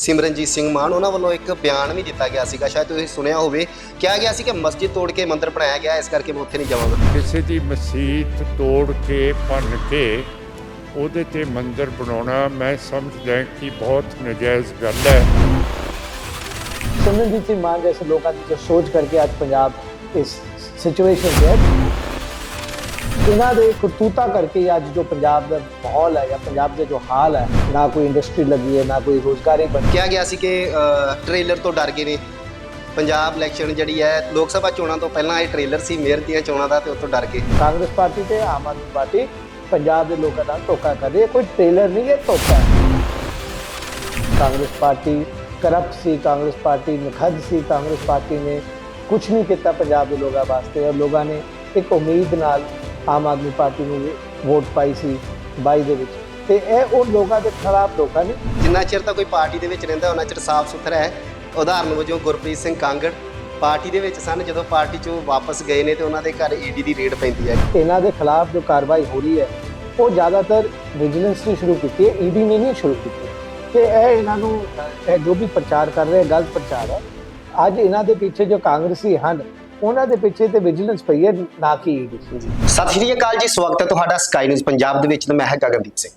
ਸਿਮਰਨਜੀਤ ਸਿੰਘ ਮਾਨ ਉਹਨਾਂ ਵੱਲੋਂ ਇੱਕ ਬਿਆਨ ਵੀ ਦਿੱਤਾ ਗਿਆ ਸੀਗਾ। ਸ਼ਾਇਦ ਤੁਸੀਂ ਸੁਣਿਆ ਹੋਵੇ ਕਿਹਾ ਗਿਆ ਸੀ ਕਿ ਮਸਜਿਦ ਤੋੜ ਕੇ ਮੰਦਿਰ ਬਣਾਇਆ ਗਿਆ ਇਸ ਕਰਕੇ ਮੈਂ ਉੱਥੇ ਨਹੀਂ ਜਾਵਾਂਗਾ। ਕਿਸੇ ਦੀ ਮਸਜਿਦ ਤੋੜ ਕੇ ਭੰਨ ਕੇ ਉਹਦੇ ਤੇ ਮੰਦਿਰ ਬਣਾਉਣਾ ਮੈਂ ਸਮਝਦਾ ਕਿ ਬਹੁਤ ਨਜਾਇਜ਼ ਗੱਲ ਹੈ। ਸਿਮਰਨਜੀਤ ਸਿੰਘ ਮਾਨ ਜੈਸੇ ਲੋਕਾਂ ਦੀ ਜੋ ਸੋਚ ਕਰਕੇ ਅੱਜ ਪੰਜਾਬ ਇਸ ਸਿਚੁਏਸ਼ਨ ਹੈ ਇਹਨਾਂ ਦੇ ਕਰਤੂਤਾ ਕਰਕੇ ਅੱਜ ਜੋ ਪੰਜਾਬ ਦਾ ਮਾਹੌਲ ਹੈ ਜਾਂ ਪੰਜਾਬ ਦੇ ਜੋ ਹਾਲ ਹੈ ਨਾ ਕੋਈ ਇੰਡਸਟਰੀ ਲੱਗੀ ਹੈ ਨਾ ਕੋਈ ਰੋਜ਼ਗਾਰੀ ਬਣੀ। ਕਿਹਾ ਗਿਆ ਸੀ ਕਿ ਟ੍ਰੇਲਰ ਤੋਂ ਡਰ ਗਏ ਨੇ ਪੰਜਾਬ ਇਲੈਕਸ਼ਨ ਜਿਹੜੀ ਹੈ ਲੋਕ ਸਭਾ ਚੋਣਾਂ ਤੋਂ ਪਹਿਲਾਂ ਇਹ ਟ੍ਰੇਲਰ ਸੀ ਮੇਅਰ ਦੀਆਂ ਚੋਣਾਂ ਦਾ ਤੇ ਤੋਂ ਡਰ ਕੇ। ਕਾਂਗਰਸ ਪਾਰਟੀ ਤੇ ਆਮ ਆਦਮੀ ਪਾਰਟੀ ਪੰਜਾਬ ਦੇ ਲੋਕਾਂ ਨਾਲ ਧੋਖਾ ਕਰ ਰਹੀ ਹੈ। ਕੋਈ ਟ੍ਰੇਲਰ ਨਹੀਂ ਹੈ ਧੋਖਾ ਕਾਂਗਰਸ ਪਾਰਟੀ ਕਰਪਟ ਸੀ ਕਾਂਗਰਸ ਪਾਰਟੀ ਨਖਦ ਸੀ ਕਾਂਗਰਸ ਪਾਰਟੀ ਨੇ ਕੁਝ ਨਹੀਂ ਕੀਤਾ ਪੰਜਾਬ ਦੇ ਲੋਕਾਂ ਵਾਸਤੇ ਔਰ ਲੋਕਾਂ ਨੇ ਇੱਕ ਉਮੀਦ ਨਾਲ ਆਮ ਆਦਮੀ ਪਾਰਟੀ ਨੂੰ ਵੋਟ ਪਾਈ ਸੀ 22 ਦੇ ਵਿੱਚ। ਤੇ ਇਹ ਉਹ ਲੋਕਾਂ ਦੇ ਖਿਲਾਫ ਲੋਕਾਂ ਨੇ ਜਿੰਨਾ ਚਿਰ ਤਾਂ ਕੋਈ ਪਾਰਟੀ ਦੇ ਵਿੱਚ ਰਹਿੰਦਾ ਉਹਨਾਂ ਚਿਰ ਸਾਫ਼ ਸੁਥਰਾ ਹੈ। ਉਦਾਹਰਨ ਵਜੋਂ ਗੁਰਪ੍ਰੀਤ ਸਿੰਘ ਕਾਂਗੜ ਪਾਰਟੀ ਦੇ ਵਿੱਚ ਸਨ ਜਦੋਂ ਪਾਰਟੀ ਚੋਂ ਵਾਪਸ ਗਏ ਨੇ ਤੇ ਉਹਨਾਂ ਦੇ ਘਰ ਈਡੀ ਦੀ ਰੇਡ ਪੈਂਦੀ ਹੈ। ਇਹਨਾਂ ਦੇ ਖਿਲਾਫ ਜੋ ਕਾਰਵਾਈ ਹੋ ਰਹੀ ਹੈ ਉਹ ਜ਼ਿਆਦਾਤਰ ਵਿਜੀਲੈਂਸ ਨੇ ਸ਼ੁਰੂ ਕੀਤੀ ਹੈ ਈਡੀ ਨੇ ਨਹੀਂ ਸ਼ੁਰੂ ਕੀਤੀ ਤੇ ਇਹ ਇਹਨਾਂ ਨੂੰ ਇਹ ਜੋ ਵੀ ਪ੍ਰਚਾਰ ਕਰ ਰਹੇ ਗਲਤ ਪ੍ਰਚਾਰ ਹੈ। ਅੱਜ ਇਹਨਾਂ ਦੇ ਪਿੱਛੇ ਜੋ ਕਾਂਗਰਸੀ ਹਨ ਉਹਨਾਂ ਦੇ ਪਿੱਛੇ ਤੇ ਵਿਜੀਲੈਂਸ ਪਈ ਹੈ, ਨਾ ਕਿ ਸਤਿ ਸ਼੍ਰੀ ਅਕਾਲ ਜੀ, ਸਵਾਗਤ ਹੈ ਤੁਹਾਡਾ ਸਕਾਈ ਨਿਊਜ਼ ਪੰਜਾਬ ਦੇ ਵਿੱਚ ਤੇ ਮੈਂ ਹਾਂ ਗਗਨਦੀਪ ਸਿੰਘ।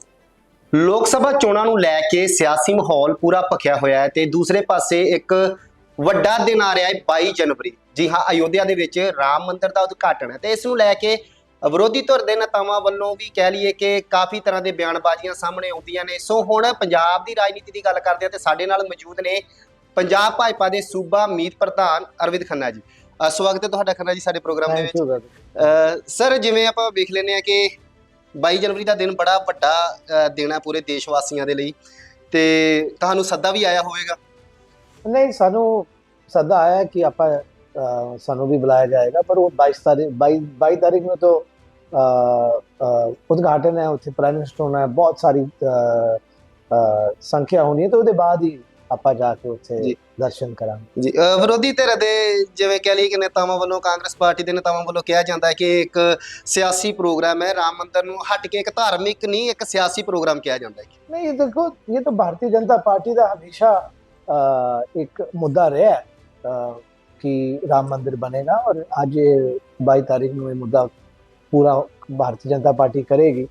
ਲੋਕ ਸਭਾ ਚੋਣਾਂ ਨੂੰ ਲੈ ਕੇ ਸਿਆਸੀ ਮਾਹੌਲ ਪੂਰਾ ਭਖਿਆ ਹੋਇਆ ਹੈ ਤੇ ਦੂਸਰੇ ਪਾਸੇ ਇੱਕ ਵੱਡਾ ਦਿਨ ਆ ਰਿਹਾ ਹੈ 22 ਜਨਵਰੀ। ਜੀ ਹਾਂ, ਅਯੋਧਿਆ ਦੇ ਵਿੱਚ ਰਾਮ ਮੰਦਿਰ ਦਾ ਉਦਘਾਟਨ ਹੈ ਤੇ ਇਸ ਨੂੰ ਲੈ ਕੇ ਵਿਰੋਧੀ ਧਿਰ ਦੇ ਨੇਤਾਵਾਂ ਵੱਲੋਂ ਵੀ ਕਹਿ ਲਈਏ ਕਿ ਕਾਫੀ ਤਰ੍ਹਾਂ ਦੇ ਬਿਆਨਬਾਜ਼ੀਆਂ ਸਾਹਮਣੇ ਆਉਂਦੀਆਂ ਨੇ। ਸੋ ਹੁਣ ਪੰਜਾਬ ਦੀ ਰਾਜਨੀਤੀ ਦੀ ਗੱਲ ਕਰਦੇ ਹਾਂ ਤੇ ਸਾਡੇ ਨਾਲ ਮੌਜੂਦ ਨੇ ਪੰਜਾਬ ਭਾਜਪਾ ਦੇ ਸੂਬਾ ਮੀਤ ਪ੍ਰਧਾਨ ਅਰਵਿੰਦ ਖੰਨਾ ਜੀ। ਅ, ਸਵਾਗਤ ਹੈ ਤੁਹਾਡਾ ਖੰਨਾ ਜੀ ਸਾਡੇ ਪ੍ਰੋਗਰਾਮ ਦੇ ਵਿੱਚ। ਥੈਂਕ ਯੂ ਅ, ਸਰ ਜਿਵੇਂ ਆਪਾਂ ਵੇਖ ਲੈਂਦੇ ਆ ਕਿ 22 ਜਨਵਰੀ ਦਾ ਦਿਨ ਬੜਾ ਵੱਡਾ ਅ, ਦਿਨ ਹੈ ਪੂਰੇ ਦੇਸ਼ ਵਾਸੀਆਂ ਦੇ ਲਈ। ਤੇ ਤੁਹਾਨੂੰ ਸੱਦਾ ਵੀ ਆਇਆ ਹੋਵੇਗਾ? ਨਹੀਂ ਸਾਨੂੰ ਸੱਦਾ ਆਇਆ ਹੈ ਕਿ ਆਪਾਂ ਸਾਨੂੰ ਵੀ ਬੁਲਾਇਆ ਜਾਏਗਾ ਪਰ ਉਹ 22 ਤਾਰੀਖ 22 22 ਤਾਰੀਖ ਨੂੰ ਤਾਂ ਅਹ, ਉਦਘਾਟਨ ਹੈ ਉੱਥੇ ਪ੍ਰਾਈਮ ਮਿਨਿਸਟਰ ਹੋਣਾ ਹੈ ਬਹੁਤ ਸਾਰੀ ਸੰਖਿਆ ਹੋਣੀ ਹੈ ਤਾਂ ਉਹਦੇ ਬਾਅਦ ਹੀ ਆਪਾਂ ਜਾ ਕੇ ਉੱਥੇ ਦਰਸ਼ਨ ਕਰਾਂਗੇ। ਜੀ ਵਿਰੋਧੀ ਧਿਰ ਦੇ ਜਿਵੇਂ ਕਹਿ ਲਈਏ ਕਿ ਨੇਤਾਵਾਂ ਵੱਲੋਂ ਕਾਂਗਰਸ ਪਾਰਟੀ ਦੇ ਨੇਤਾਵਾਂ ਵੱਲੋਂ ਕਿਹਾ ਜਾਂਦਾ ਹੈ ਕਿ ਇੱਕ ਸਿਆਸੀ ਪ੍ਰੋਗਰਾਮ ਹੈ ਰਾਮ ਮੰਦਿਰ ਨੂੰ ਹਟ ਕੇ ਇੱਕ ਧਾਰਮਿਕ ਨਹੀਂ ਇੱਕ ਸਿਆਸੀ ਪ੍ਰੋਗਰਾਮ ਕਿਹਾ ਜਾਂਦਾ ਹੈ। ਨਹੀਂ ਇਹ ਦੇਖੋ ਇਹ ਤਾਂ ਭਾਰਤੀ ਜਨਤਾ ਪਾਰਟੀ ਦਾ ਹਮੇਸ਼ਾ ਇੱਕ ਮੁੱਦਾ ਰਿਹਾ ਕਿ ਰਾਮ ਮੰਦਿਰ ਬਣੇਗਾ ਔਰ ਅੱਜ 22 ਤਾਰੀਖ ਨੂੰ ਇਹ ਮੁੱਦਾ ਪੂਰਾ ਭਾਰਤੀ ਜਨਤਾ ਪਾਰਟੀ ਕਰੇਗੀ।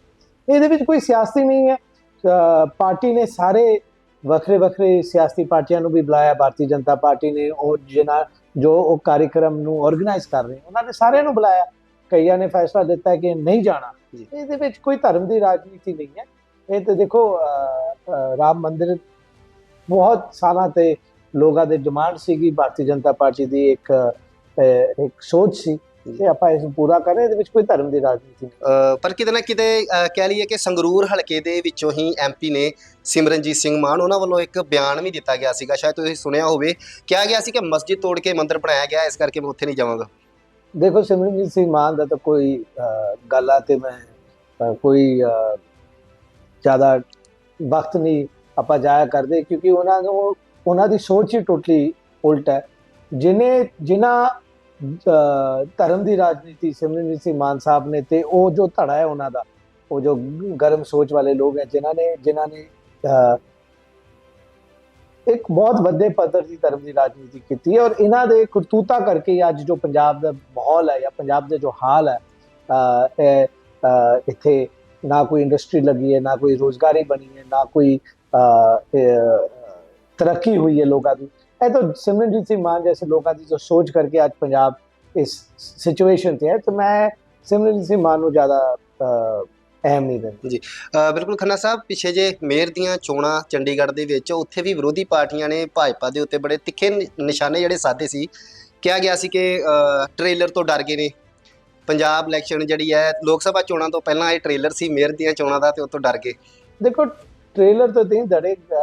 ਇਹਦੇ ਵਿੱਚ ਕੋਈ ਸਿਆਸੀ ਨਹੀਂ ਹੈ। ਪਾਰਟੀ ਨੇ ਸਾਰੇ ਵੱਖਰੇ ਵੱਖਰੇ ਸਿਆਸੀ ਪਾਰਟੀਆਂ ਨੂੰ ਵੀ ਬੁਲਾਇਆ ਭਾਰਤੀ ਜਨਤਾ ਪਾਰਟੀ ਨੇ ਉਹ ਜਿਹਨਾਂ ਜੋ ਉਹ ਕਾਰਜਕ੍ਰਮ ਨੂੰ ਆਰਗੇਨਾਈਜ਼ ਕਰ ਰਹੇ ਉਹਨਾਂ ਨੇ ਸਾਰਿਆਂ ਨੂੰ ਬੁਲਾਇਆ। ਕਈਆਂ ਨੇ ਫੈਸਲਾ ਦਿੱਤਾ ਕਿ ਨਹੀਂ ਜਾਣਾ। ਇਹਦੇ ਵਿੱਚ ਕੋਈ ਧਰਮ ਦੀ ਰਾਜਨੀਤੀ ਨਹੀਂ ਹੈ। ਇਹ ਤੇ ਦੇਖੋ ਰਾਮ ਮੰਦਿਰ ਬਹੁਤ ਸਾਲਾਂ ਤੇ ਲੋਕਾਂ ਦੇ ਡਿਮਾਂਡ ਸੀਗੀ। ਭਾਰਤੀ ਜਨਤਾ ਪਾਰਟੀ ਦੀ ਇੱਕ ਇੱਕ ਸੋਚ ਸੀ। ਕਿ ਆਪਾਂ ਇਸ ਨੂੰ ਪੂਰਾ ਕਰਾਂ ਇਹਦੇ ਵਿੱਚ ਕੋਈ ਧਰਮ ਦੀ ਰਾਜਨੀਤੀ ਨਹੀਂ। ਪਰ ਕਿਤੇ ਨਾ ਕਿਤੇ ਅ, ਕਹਿ ਲਈਏ ਕਿ ਸੰਗਰੂਰ ਹਲਕੇ ਦੇ ਵਿੱਚੋਂ ਹੀ ਐਮਪੀ ਨੇ ਸਿਮਰਨਜੀਤ ਸਿੰਘ ਮਾਨ ਉਹਨਾਂ ਵੱਲੋਂ ਇੱਕ ਬਿਆਨ ਵੀ ਦਿੱਤਾ ਗਿਆ ਸੀਗਾ। ਸ਼ਾਇਦ ਤੁਸੀਂ ਸੁਣਿਆ ਹੋਵੇ ਕਿਹਾ ਗਿਆ ਸੀ ਕਿ ਮਸਜਿਦ ਤੋੜ ਕੇ ਮੰਦਿਰ ਬਣਾਇਆ ਗਿਆ ਇਸ ਕਰਕੇ ਮੈਂ ਉੱਥੇ ਨਹੀਂ ਜਾਵਾਂਗਾ। ਦੇਖੋ ਸਿਮਰਨਜੀਤ ਸਿੰਘ ਮਾਨ ਦਾ ਤਾਂ ਕੋਈ ਅ, ਗੱਲਾਂ ਤੇ ਮੈਂ ਕੋਈ ਜ਼ਿਆਦਾ ਵਕਤ ਨਹੀਂ ਆਪਾਂ ਜਾਇਆ ਕਰਦੇ ਕਿਉਂਕਿ ਉਹਨਾਂ ਨੂੰ ਉਹਨਾਂ ਦੀ ਸੋਚ ਹੀ ਟੋਟਲੀ ਉਲਟ ਹੈ। ਜਿਨੇ ਜਿਨ੍ਹਾਂ ਧਰਮ ਦੀ ਰਾਜਨੀਤੀ ਸਿਮਰਨਜੀਤ ਸਿੰਘ ਮਾਨ ਸਾਹਿਬ ਨੇ ਤੇ ਉਹ ਜੋ ਧੜਾ ਹੈ ਉਹਨਾਂ ਦਾ ਉਹ ਜੋ ਗਰਮ ਸੋਚ ਵਾਲੇ ਲੋਕ ਹੈ ਜਿਨ੍ਹਾਂ ਨੇ ਜਿਨ੍ਹਾਂ ਨੇ ਇੱਕ ਬਹੁਤ ਵੱਡੇ ਪੱਧਰ ਦੀ ਧਰਮ ਦੀ ਰਾਜਨੀਤੀ ਕੀਤੀ ਹੈ ਔਰ ਇਹਨਾਂ ਦੇ ਕਰਤੂਤਾ ਕਰਕੇ ਅੱਜ ਜੋ ਪੰਜਾਬ ਦਾ ਮਾਹੌਲ ਹੈ ਜਾਂ ਪੰਜਾਬ ਦੇ ਜੋ ਹਾਲ ਹੈ ਇਹ, ਇੱਥੇ ਨਾ ਕੋਈ ਇੰਡਸਟਰੀ ਲੱਗੀ ਹੈ ਨਾ ਕੋਈ ਰੋਜ਼ਗਾਰੀ ਬਣੀ ਹੈ ਨਾ ਕੋਈ ਤਰੱਕੀ ਹੋਈ ਹੈ ਲੋਕਾਂ ਦੀ ਇਹ ਤਾਂ ਸਿਮਰਨਜੀਤ ਸਿੰਘ ਮਾਨ ਜੈਸੇ ਲੋਕਾਂ ਦੀ ਜੋ ਸੋਚ ਕਰਕੇ ਅੱਜ ਪੰਜਾਬ ਇਸ ਸਿਚੁਏਸ਼ਨ ਤੇ ਹੈ ਤਾਂ ਮੈਂ ਸਿਮਰਨਜੀਤ ਸਿੰਘ ਮਾਨ ਨੂੰ ਜ਼ਿਆਦਾ ਅਹਿਮ ਨਹੀਂ ਦਿੰਦਾ। ਅ, ਬਿਲਕੁਲ ਖੰਨਾ ਸਾਹਿਬ ਪਿਛੇ ਜੇ ਮੇਅਰ ਦੀਆਂ ਚੋਣਾਂ ਚੰਡੀਗੜ੍ਹ ਦੇ ਵਿੱਚ ਉੱਥੇ ਵੀ ਵਿਰੋਧੀ ਪਾਰਟੀਆਂ ਨੇ ਭਾਜਪਾ ਦੇ ਉੱਤੇ ਬੜੇ ਤਿੱਖੇ ਨਿਸ਼ਾਨੇ ਜਿਹੜੇ ਸਾਧੇ ਸੀ। ਕਿਹਾ ਗਿਆ ਸੀ ਕਿ ਟ੍ਰੇਲਰ ਤੋਂ ਡਰ ਗਏ ਨੇ। ਪੰਜਾਬ ਇਲੈਕਸ਼ਨ ਜਿਹੜੀ ਹੈ ਲੋਕ ਸਭਾ ਚੋਣਾਂ ਤੋਂ ਪਹਿਲਾਂ ਇਹ ਟ੍ਰੇਲਰ ਸੀ ਮੇਅਰ ਦੀਆਂ ਚੋਣਾਂ ਦਾ ਤੇ ਉਹ ਤੋਂ ਡਰ ਗਏ। देखो ट्रेलर तो नहीं डरे अ,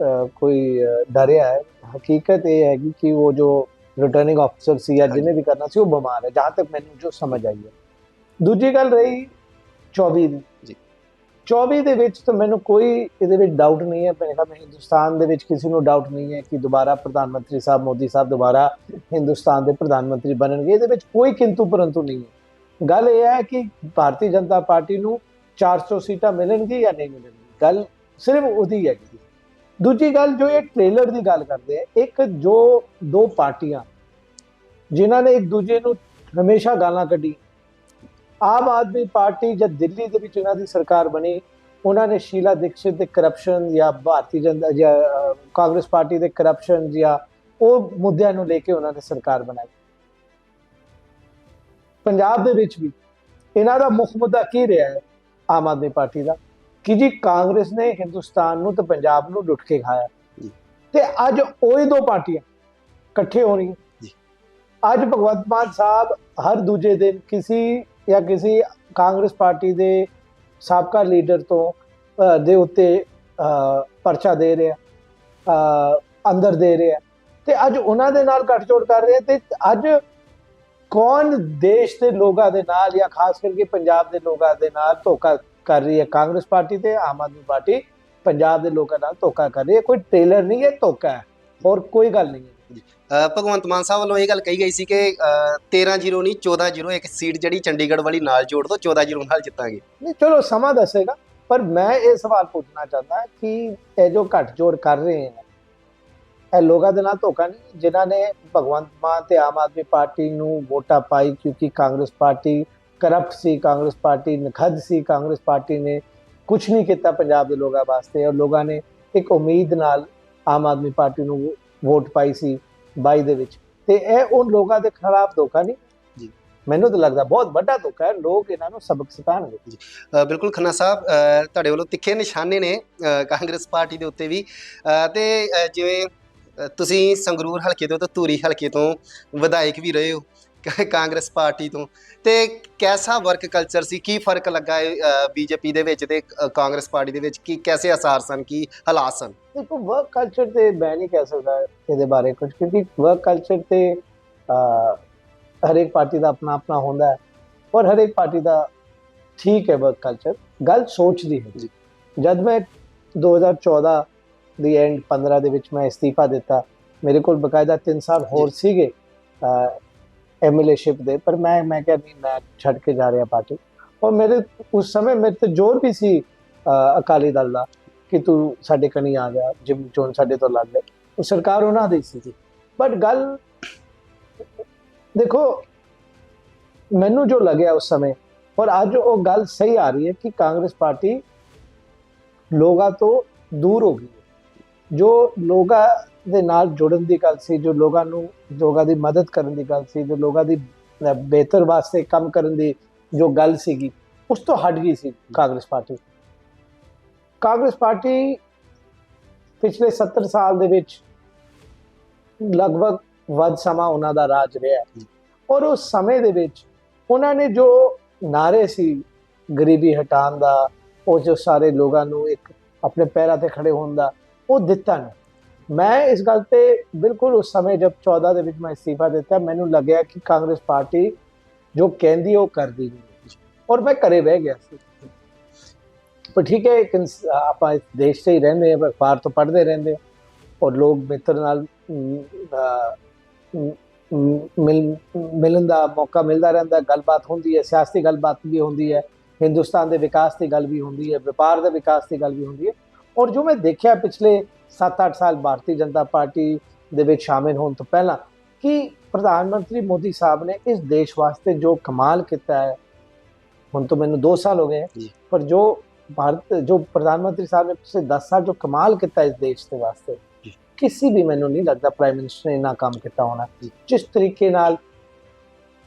अ, कोई अ, डरिया है हकीकत ये है कि, कि वो जो ਰਿਟਰਨਿੰਗ ਅਫਸਰ ਸੀ ਜਾਂ ਜਿਹਨੇ ਵੀ ਕਰਨਾ ਸੀ ਉਹ ਬਿਮਾਰ ਹੈ ਜਹਾਂ ਤੱਕ ਮੈਨੂੰ ਜੋ ਸਮਝ ਆਈ ਹੈ ਦੂਜੀ ਗੱਲ ਰਹੀ 24 ਦੀ ਜੀ। 24 ਦੇ ਵਿੱਚ ਤਾਂ ਮੈਨੂੰ ਕੋਈ ਇਹਦੇ ਵਿੱਚ ਡਾਊਟ ਨਹੀਂ ਹੈ ਮੈਂ ਕਿਹਾ ਮੈਂ ਹਿੰਦੁਸਤਾਨ ਦੇ ਵਿੱਚ ਕਿਸੇ ਨੂੰ ਡਾਊਟ ਨਹੀਂ ਹੈ ਕਿ ਦੁਬਾਰਾ ਪ੍ਰਧਾਨ ਮੰਤਰੀ ਸਾਹਿਬ ਮੋਦੀ ਸਾਹਿਬ ਦੁਬਾਰਾ ਹਿੰਦੁਸਤਾਨ ਦੇ ਪ੍ਰਧਾਨ ਮੰਤਰੀ ਬਣਨਗੇ ਇਹਦੇ ਵਿੱਚ ਕੋਈ ਕਿੰਤੂ ਪਰੰਤੂ ਨਹੀਂ ਹੈ ਗੱਲ ਇਹ ਹੈ ਕਿ ਭਾਰਤੀ ਜਨਤਾ ਪਾਰਟੀ ਨੂੰ 400 ਸੀਟਾਂ ਮਿਲਣਗੀਆਂ ਜਾਂ ਨਹੀਂ ਮਿਲਣਗੀਆਂ ਗੱਲ ਸਿਰਫ ਉਹਦੀ ਹੈਗੀ। ਦੂਜੀ ਗੱਲ ਜੋ ਇਹ ਟ੍ਰੇਲਰ ਦੀ ਗੱਲ ਕਰਦੇ ਆ, ਇੱਕ ਜੋ ਦੋ ਪਾਰਟੀਆਂ ਜਿਨ੍ਹਾਂ ਨੇ ਇੱਕ ਦੂਜੇ ਨੂੰ ਹਮੇਸ਼ਾ ਗਾਲਾਂ ਕੱਢੀ ਆਮ ਆਦਮੀ ਪਾਰਟੀ ਜਦ ਦਿੱਲੀ ਦੇ ਵਿੱਚ ਉਹਨਾਂ ਦੀ ਸਰਕਾਰ ਬਣੀ, ਉਹਨਾਂ ਨੇ ਸ਼ੀਲਾ ਦੀਕਸ਼ਿਤ ਦੇ ਕਰਪਸ਼ਨ ਜਾਂ ਭਾਰਤੀ ਜਨਤਾ ਜਾਂ ਕਾਂਗਰਸ ਪਾਰਟੀ ਦੇ ਕਰਪਸ਼ਨ ਜਾਂ ਉਹ ਮੁੱਦਿਆਂ ਨੂੰ ਲੈ ਕੇ ਉਹਨਾਂ ਨੇ ਸਰਕਾਰ ਬਣਾਈ। ਪੰਜਾਬ ਦੇ ਵਿੱਚ ਵੀ ਇਹਨਾਂ ਦਾ ਮੁੱਖ ਮੁੱਦਾ ਕੀ ਰਿਹਾ ਹੈ? ਆਮ ਆਦਮੀ ਪਾਰਟੀ ਦਾ। ਕਿ ਜੀ ਕਾਂਗਰਸ ਨੇ ਹਿੰਦੁਸਤਾਨ ਨੂੰ ਤੇ ਪੰਜਾਬ ਨੂੰ ਲੁੱਟ ਕੇ ਖਾਇਆ। ਤੇ ਅੱਜ ਉਹੀ ਦੋ ਪਾਰਟੀਆਂ ਇਕੱਠੇ ਹੋ ਰਹੀਆਂ ਜੀ। ਅੱਜ ਭਗਵੰਤ ਮਾਨ ਸਾਹਿਬ ਹਰ ਦੂਜੇ ਦਿਨ ਕਿਸੇ ਜਾਂ ਕਿਸੇ ਕਾਂਗਰਸ ਪਾਰਟੀ ਦੇ ਸਾਬਕਾ ਲੀਡਰ ਤੋਂ ਦੇ ਉੱਤੇ ਪਰਚਾ ਦੇ ਰਿਹਾ ਅੰਦਰ ਦੇ ਰਿਹਾ ਤੇ ਅੱਜ ਉਹਨਾਂ ਦੇ ਨਾਲ ਗੱਠਜੋੜ ਕਰ ਰਿਹਾ ਤੇ ਅੱਜ ਕੌਣ ਦੇਸ਼ ਦੇ ਲੋਕਾਂ ਦੇ ਨਾਲ ਜਾਂ ਖਾਸ ਕਰਕੇ ਪੰਜਾਬ ਦੇ ਲੋਕਾਂ ਦੇ ਨਾਲ ਧੋਖਾ ਕਰ ਰਹੀ ਹੈ ਕਾਂਗਰਸ ਪਾਰਟੀ ਤੇ ਆਮ ਆਦਮੀ ਪਾਰਟੀ ਪੰਜਾਬ ਦੇ ਲੋਕਾਂ ਨਾਲ ਧੋਖਾ ਕਰ ਰਹੀ ਹੈ। ਕੋਈ ਟ੍ਰੇਲਰ ਨਹੀਂ ਹੈ ਧੋਖਾ ਹੈ। ਹੋਰ ਕੋਈ ਗੱਲ ਨਹੀਂ ਹੈ। ਭਗਵੰਤ ਮਾਨ ਸਾਹਿਬ ਵੱਲੋਂ ਇਹ ਗੱਲ ਕਹੀ ਗਈ ਸੀ ਕਿ 13-0 ਨਹੀਂ 14-0 ਇੱਕ ਸੀਟ ਜਿਹੜੀ ਚੰਡੀਗੜ੍ਹ ਵਾਲੀ ਨਾਲ ਜੋੜ ਦੋ 14-0 ਨਾਲ ਜਿੱਤਾਂਗੇ। ਨਹੀਂ ਚਲੋ ਸਮਾਂ ਦੱਸੇਗਾ ਪਰ ਮੈਂ ਇਹ ਸਵਾਲ ਪੁੱਛਣਾ ਚਾਹੁੰਦਾ ਕਿ ਇਹ ਜੋ ਘੱਟ ਜੋੜ ਕਰ ਰਹੇ ਹਨ ਇਹ ਲੋਕਾਂ ਦੇ ਨਾਲ ਧੋਖਾ ਨਹੀਂ ਜਿਨ੍ਹਾਂ ਨੇ ਭਗਵੰਤ ਮਾਨ ਤੇ ਆਮ ਆਦਮੀ ਪਾਰਟੀ ਨੂੰ ਵੋਟਾਂ ਪਾਈ ਕਿਉਂਕਿ ਕਾਂਗਰਸ ਪਾਰਟੀ ਕਰਪਟ ਸੀ ਕਾਂਗਰਸ ਪਾਰਟੀ ਨਖਦ ਸੀ ਕਾਂਗਰਸ ਪਾਰਟੀ ਨੇ ਕੁਝ ਨਹੀਂ ਕੀਤਾ ਪੰਜਾਬ ਦੇ ਲੋਕਾਂ ਵਾਸਤੇ ਔਰ ਲੋਕਾਂ ਨੇ ਇੱਕ ਉਮੀਦ ਨਾਲ ਆਮ ਆਦਮੀ ਪਾਰਟੀ ਨੂੰ ਵੋਟ ਪਾਈ ਸੀ 22 ਦੇ ਵਿੱਚ। ਤੇ ਇਹ ਉਹ ਲੋਕਾਂ ਦੇ ਖਿਲਾਫ ਧੋਖਾ ਨਹੀਂ? ਜੀ। ਮੈਨੂੰ ਤਾਂ ਲੱਗਦਾ ਬਹੁਤ ਵੱਡਾ ਧੋਖਾ ਹੈ ਲੋਕ ਇਹਨਾਂ ਨੂੰ ਸਬਕ ਸਿਖਾਉਣਗੇ। ਅ, ਬਿਲਕੁਲ ਖੰਨਾ ਸਾਹਿਬ ਤੁਹਾਡੇ ਵੱਲੋਂ ਤਿੱਖੇ ਨਿਸ਼ਾਨੇ ਨੇ ਕਾਂਗਰਸ ਪਾਰਟੀ ਦੇ ਉੱਤੇ ਵੀ। ਤੇ ਜਿਵੇਂ ਤੁਸੀਂ ਸੰਗਰੂਰ ਹਲਕੇ ਤੋਂ ਤੇ ਧੂਰੀ ਹਲਕੇ ਤੋਂ ਵਿਧਾਇਕ ਵੀ ਰਹੇ ਹੋ। ਕਾਂਗਰਸ ਪਾਰਟੀ ਤੋਂ। ਤੇ ਕੈਸਾ ਵਰਕ ਕਲਚਰ ਸੀ? ਕੀ ਫ਼ਰਕ ਲੱਗਾ ਬੀਜੇਪੀ ਦੇ ਵਿੱਚ ਤੇ ਅ, ਕਾਂਗਰਸ ਪਾਰਟੀ ਦੇ ਵਿੱਚ? ਕੀ ਕੈਸੇ ਅਸਾਰ ਸਨ? ਕੀ ਹਾਲਾਤ ਸਨ? ਦੇਖੋ ਵਰਕ ਕਲਚਰ ਤੇ ਮੈਂ ਨਹੀਂ ਕਹਿ ਸਕਦਾ ਇਹਦੇ ਬਾਰੇ ਕੁਝ ਕਿਉਂਕਿ ਵਰਕ ਕਲਚਰ ਤੇ ਅਹ, ਹਰੇਕ ਪਾਰਟੀ ਦਾ ਆਪਣਾ ਆਪਣਾ ਹੁੰਦਾ ਹੈ ਔਰ ਹਰੇਕ ਪਾਰਟੀ ਦਾ ਠੀਕ ਹੈ ਵਰਕ ਕਲਚਰ ਗੱਲ ਸੋਚ ਦੀ ਹੈ ਜੀ। ਜਦ ਮੈਂ 2014 ਦੀ ਐਂਡ 15 ਦੇ ਵਿੱਚ ਮੈਂ ਅਸਤੀਫਾ ਦਿੱਤਾ ਮੇਰੇ ਕੋਲ ਬਕਾਇਦਾ 3 ਸਾਲ ਹੋਰ ਸੀਗੇ ਐਮਐਲਏਸ਼ਿਪ ਦੇ, ਪਰ ਮੈਂ ਮੈਂ ਕਿਹਾ ਨਹੀਂ, ਮੈਂ ਛੱਡ ਕੇ ਜਾ ਰਿਹਾ ਪਾਰਟੀ ਔਰ ਮੇਰੇ, ਉਸ ਸਮੇਂ ਮੇਰੇ ਤੇ ਜ਼ੋਰ ਵੀ ਸੀ ਅਕਾਲੀ ਦਲ ਦਾ, ਕਿ ਤੂੰ ਸਾਡੇ ਕਣੀ ਆ ਗਿਆ, ਜਿਮ, ਚੋਣ ਸਾਡੇ ਤੋਂ ਲੜ ਲੈ। ਉਹ ਸਰਕਾਰ ਉਹਨਾਂ ਦੀ ਸੀ ਬਟ ਗੱਲ, ਦੇਖੋ, ਮੈਨੂੰ ਜੋ ਲੱਗਿਆ ਉਸ ਸਮੇਂ, ਔਰ ਅੱਜ ਉਹ ਗੱਲ ਸਹੀ ਆ ਰਹੀ ਹੈ ਕਿ ਕਾਂਗਰਸ ਪਾਰਟੀ ਲੋਕਾਂ ਤੋਂ ਦੂਰ ਹੋ ਗਈ। ਜੋ ਲੋਕਾਂ ਦੇ ਨਾਲ ਜੁੜਨ ਦੀ ਗੱਲ ਸੀ, ਜੋ ਲੋਕਾਂ ਨੂੰ, ਲੋਕਾਂ ਦੀ ਮਦਦ ਕਰਨ ਦੀ ਗੱਲ ਸੀ, ਜੋ ਲੋਕਾਂ ਦੀ ਬਿਹਤਰ ਵਾਸਤੇ ਕੰਮ ਕਰਨ ਦੀ ਜੋ ਗੱਲ ਸੀਗੀ, ਉਸ ਤੋਂ ਹਟ ਗਈ ਸੀ ਕਾਂਗਰਸ ਪਾਰਟੀ ਕਾਂਗਰਸ ਪਾਰਟੀ ਪਿਛਲੇ 70 ਸਾਲ ਦੇ ਵਿੱਚ ਲਗਭਗ ਵੱਧ ਸਮਾਂ ਉਹਨਾਂ ਦਾ ਰਾਜ ਰਿਹਾ ਹੈ। ਔਰ ਉਸ ਸਮੇਂ ਦੇ ਵਿੱਚ ਉਹਨਾਂ ਨੇ ਜੋ ਨਾਰੇ ਸੀ ਗਰੀਬੀ ਹਟਾਉਣ ਦਾ, ਉਹ ਜੋ ਸਾਰੇ ਲੋਕਾਂ ਨੂੰ ਇੱਕ ਆਪਣੇ ਪੈਰਾਂ ਤੇ ਖੜੇ ਹੋਣ ਦਾ ਉਹ ਦਿੱਤਾ ਨਹੀਂ ਮੈਂ ਇਸ ਗੱਲ ਤੇ ਬਿਲਕੁਲ ਉਸ ਸਮੇਂ ਜਦ 14 ਦੇ ਵਿੱਚ ਮੈਂ ਅਸਤੀਫਾ ਦਿੱਤਾ, ਮੈਨੂੰ ਲੱਗਿਆ ਕਿ ਕਾਂਗਰਸ ਪਾਰਟੀ ਜੋ ਕਹਿੰਦੀ ਉਹ ਕਰਦੀ ਨਹੀਂ ਔਰ ਮੈਂ ਘਰੇ ਬਹਿ ਗਿਆ ਸੀ। ਪਰ ਠੀਕ ਹੈ ਆਪਾਂ ਇਸ ਦੇਸ਼ 'ਚ ਹੀ ਰਹਿੰਦੇ ਹਾਂ, ਅਖਬਾਰ ਤੋਂ ਪੜ੍ਹਦੇ ਰਹਿੰਦੇ ਹਾਂ। ਔਰ ਲੋਕ ਮਿੱਤਰ ਨਾਲ ਮਿਲ, ਮਿਲਣ ਦਾ ਮੌਕਾ ਮਿਲਦਾ ਰਹਿੰਦਾ ਗੱਲਬਾਤ ਹੁੰਦੀ ਹੈ ਸਿਆਸੀ ਗੱਲਬਾਤ ਵੀ ਹੁੰਦੀ ਹੈ। ਹਿੰਦੁਸਤਾਨ ਦੇ ਵਿਕਾਸ ਦੀ ਗੱਲ ਵੀ ਹੁੰਦੀ ਹੈ, ਵਪਾਰ ਦੇ ਵਿਕਾਸ ਦੀ ਗੱਲ ਵੀ ਹੁੰਦੀ ਹੈ। ਔਰ ਜੋ ਮੈਂ ਦੇਖਿਆ ਪਿਛਲੇ 7-8 ਸਾਲ ਭਾਰਤੀ ਜਨਤਾ ਪਾਰਟੀ ਦੇ ਵਿੱਚ ਸ਼ਾਮਿਲ ਹੋਣ ਤੋਂ ਪਹਿਲਾਂ ਕਿ ਪ੍ਰਧਾਨ ਮੰਤਰੀ ਮੋਦੀ ਸਾਹਿਬ ਨੇ ਇਸ ਦੇਸ਼ ਵਾਸਤੇ ਜੋ ਕਮਾਲ ਕੀਤਾ ਹੈ ਹੁਣ ਤੋਂ ਮੈਨੂੰ 2 ਸਾਲ ਹੋ ਗਏ। ਪਰ ਜੋ ਭਾਰਤ ਜੋ ਪ੍ਰਧਾਨ ਮੰਤਰੀ ਸਾਹਿਬ ਨੇ ਪਿਛਲੇ 10 ਸਾਲ ਜੋ ਕਮਾਲ ਕੀਤਾ ਇਸ ਦੇਸ਼ ਦੇ ਵਾਸਤੇ। ਕਿਸੇ ਵੀ ਮੈਨੂੰ ਨਹੀਂ ਲੱਗਦਾ ਪ੍ਰਾਈਮ ਮਿਨਿਸਟਰ ਨੇ ਇੰਨਾ ਕੰਮ ਕੀਤਾ ਹੋਣਾ। ਜਿਸ ਤਰੀਕੇ ਨਾਲ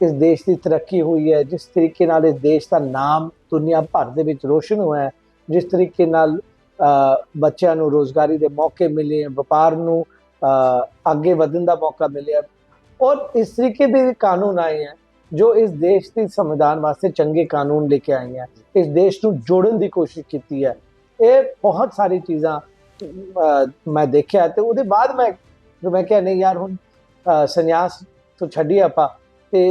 ਇਸ ਦੇਸ਼ ਦੀ ਤਰੱਕੀ ਹੋਈ ਹੈ ਜਿਸ ਤਰੀਕੇ ਨਾਲ ਇਸ ਦੇਸ਼ ਦਾ ਨਾਮ ਦੁਨੀਆ ਭਰ ਦੇ ਵਿੱਚ ਰੋਸ਼ਨ ਹੋਇਆ ਹੈ ਜਿਸ ਤਰੀਕੇ ਨਾਲ ਬੱਚਿਆਂ ਨੂੰ ਰੋਜ਼ਗਾਰੀ ਦੇ ਮੌਕੇ ਮਿਲੇ ਹੈ, ਵਪਾਰ ਨੂੰ ਅੱਗੇ ਵਧਣ ਦਾ ਮੌਕਾ ਮਿਲਿਆ। ਔਰ ਇਸ ਤਰੀਕੇ ਦੇ ਕਾਨੂੰਨ ਆਏ ਹੈ ਜੋ ਇਸ ਦੇਸ਼ ਦੇ ਸੰਵਿਧਾਨ ਵਾਸਤੇ ਚੰਗੇ ਕਾਨੂੰਨ ਲੈ ਕੇ ਆਏ ਹੈ। ਇਸ ਦੇਸ਼ ਨੂੰ ਜੋੜਨ ਦੀ ਕੋਸ਼ਿਸ਼ ਕੀਤੀ ਹੈ। ਇਹ ਬਹੁਤ ਸਾਰੀ ਚੀਜ਼ਾਂ ਮੈਂ ਦੇਖਿਆ ਤੇ ਉਹਦੇ ਬਾਅਦ ਮੈਂ ਮੈਂ ਕਿਹਾ ਨਹੀਂ ਯਾਰ ਹੁਣ ਸੰਨਿਆਸ ਤੋਂ ਛੱਡੀ ਆਪਾਂ ਤੇ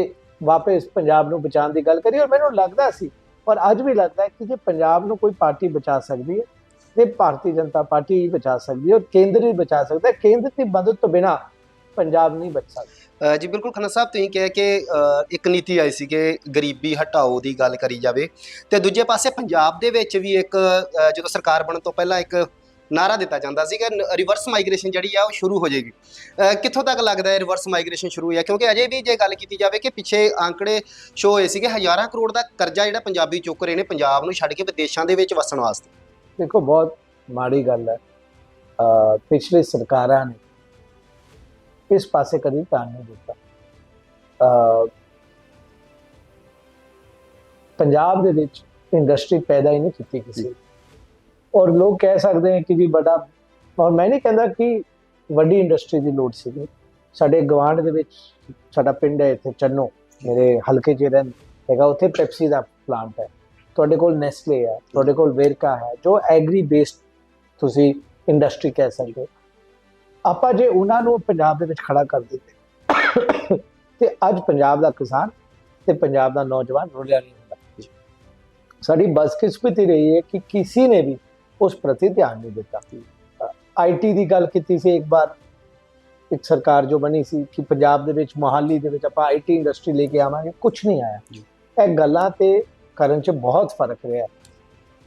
ਵਾਪਸ ਪੰਜਾਬ ਨੂੰ ਬਚਾਉਣ ਦੀ ਗੱਲ ਕਰੀ ਔਰ ਮੈਨੂੰ ਲੱਗਦਾ ਸੀ ਪਰ ਅੱਜ ਵੀ ਲੱਗਦਾ ਕਿ ਜੇ ਪੰਜਾਬ ਨੂੰ ਕੋਈ ਪਾਰਟੀ ਬਚਾ ਸਕਦੀ ਹੈ ਤੇ ਭਾਰਤੀ ਜਨਤਾ ਪਾਰਟੀ ਹੀ ਬਚਾ ਸਕਦੀ ਹੈ ਔਰ ਕੇਂਦਰ ਹੀ ਬਚਾ ਸਕਦਾ ਹੈ। ਕੇਂਦਰ ਦੀ ਮਦਦ ਤੋਂ ਬਿਨਾ ਪੰਜਾਬ ਨਹੀਂ ਬਚ ਸਕਦਾ। ਜੀ ਬਿਲਕੁਲ ਖੰਨਾ ਸਾਹਿਬ, ਤੁਸੀਂ ਕਿਹਾ ਕਿ ਇੱਕ ਨੀਤੀ ਆਈ ਸੀ ਕਿ ਗਰੀਬੀ ਹਟਾਓ ਦੀ ਗੱਲ ਕਰੀ ਜਾਵੇ। ਤੇ ਦੂਜੇ ਪਾਸੇ ਪੰਜਾਬ ਦੇ ਵਿੱਚ ਵੀ ਇੱਕ ਜਦੋਂ ਸਰਕਾਰ ਬਣਨ ਤੋਂ ਪਹਿਲਾਂ ਇੱਕ ਨਾਰਾ ਦਿੱਤਾ ਜਾਂਦਾ ਸੀ ਕਿ ਰਿਵਰਸ ਮਾਈਗ੍ਰੇਸ਼ਨ ਜਿਹੜੀ ਆ, ਉਹ ਸ਼ੁਰੂ ਹੋ ਜਾਏਗੀ। ਕਿੱਥੋਂ ਤੱਕ ਲੱਗਦਾ ਹੈ ਰਿਵਰਸ ਮਾਈਗ੍ਰੇਸ਼ਨ ਸ਼ੁਰੂ ਹੋਈ ਹੈ ਕਿਉਂਕਿ ਅਜੇ ਵੀ ਜੇ ਗੱਲ ਕੀਤੀ ਜਾਵੇ ਕਿ ਪਿੱਛੇ ਅੰਕੜੇ ਸ਼ੋ ਹੋਏ ਸੀਗੇ, ਹਜ਼ਾਰਾਂ ਕਰੋੜ ਦਾ ਕਰਜ਼ਾ ਜਿਹੜਾ ਪੰਜਾਬੀ ਚੁੱਕ ਰਹੇ ਨੇ, ਪੰਜਾਬ ਨੂੰ ਛੱਡ ਕੇ ਵਿਦੇਸ਼ਾਂ ਦੇ ਵਿੱਚ ਵਸਣ ਵਾਸਤੇ। ਦੇਖੋ, ਬਹੁਤ ਮਾੜੀ ਗੱਲ ਹੈ। ਪਿਛਲੇ ਸਰਕਾਰਾਂ ਨੇ ਇਸ ਪਾਸੇ ਕਦੀ ਧਿਆਨ ਨਹੀਂ ਦਿੱਤਾ। ਪੰਜਾਬ ਦੇ ਵਿੱਚ ਇੰਡਸਟਰੀ ਪੈਦਾ ਹੀ ਨਹੀਂ ਕੀਤੀ ਕਿਸੇ ਔਰ ਲੋਕ ਕਹਿ ਸਕਦੇ ਹਨ ਕਿ ਜੀ ਬੜਾ ਔਰ ਮੈਂ ਨਹੀਂ ਕਹਿੰਦਾ ਕਿ ਵੱਡੀ ਇੰਡਸਟਰੀ ਦੀ ਲੋੜ ਸੀਗੀ। ਸਾਡੇ ਗਵਾਂਢ ਦੇ ਵਿੱਚ ਸਾਡਾ ਪਿੰਡ ਹੈ ਇੱਥੇ, ਚੰਨੋ, ਮੇਰੇ ਹਲਕੇ 'ਚ ਰਹਿੰ ਹੈਗਾ, ਉੱਥੇ ਪੈਪਸੀ ਦਾ ਪਲਾਂਟ ਹੈ। ਤੁਹਾਡੇ ਕੋਲ ਨੈਸਲੇ ਹੈ, ਤੁਹਾਡੇ ਕੋਲ ਵੇਰਕਾ ਹੈ, ਜੋ ਐਗਰੀ ਬੇਸਡ ਤੁਸੀਂ ਇੰਡਸਟਰੀ ਕਹਿ ਸਕਦੇ ਹੋ। ਆਪਾਂ ਜੇ ਉਹਨਾਂ ਨੂੰ ਪੰਜਾਬ ਦੇ ਵਿੱਚ ਖੜਾ ਕਰ ਦਿੱਤੇ, ਤੇ ਅੱਜ ਪੰਜਾਬ ਦਾ ਕਿਸਾਨ ਤੇ ਪੰਜਾਬ ਦਾ ਨੌਜਵਾਨ ਰੁਲਿਆ ਨਹੀਂ ਹੁੰਦਾ। ਸਾਡੀ ਬਦਕਿਸਮਤੀ ਰਹੀ ਹੈ ਕਿ ਕਿਸੇ ਨੇ ਵੀ ਉਸ ਪ੍ਰਤੀ ਧਿਆਨ ਨਹੀਂ ਦਿੱਤਾ। ਆਈਟੀ ਦੀ ਗੱਲ ਕੀਤੀ ਸੀ ਇੱਕ ਵਾਰ, ਇੱਕ ਸਰਕਾਰ ਜੋ ਬਣੀ ਸੀ ਕਿ ਪੰਜਾਬ ਦੇ ਵਿੱਚ ਮੋਹਾਲੀ ਦੇ ਵਿੱਚ ਆਪਾਂ ਆਈਟੀ ਇੰਡਸਟਰੀ ਲੈ ਕੇ ਆਵਾਂਗੇ ਕੁਝ ਨਹੀਂ ਆਇਆ। ਇਹ ਗੱਲਾਂ ਤੇ ਕਰਨ 'ਚ ਬਹੁਤ ਫ਼ਰਕ ਰਿਹਾ।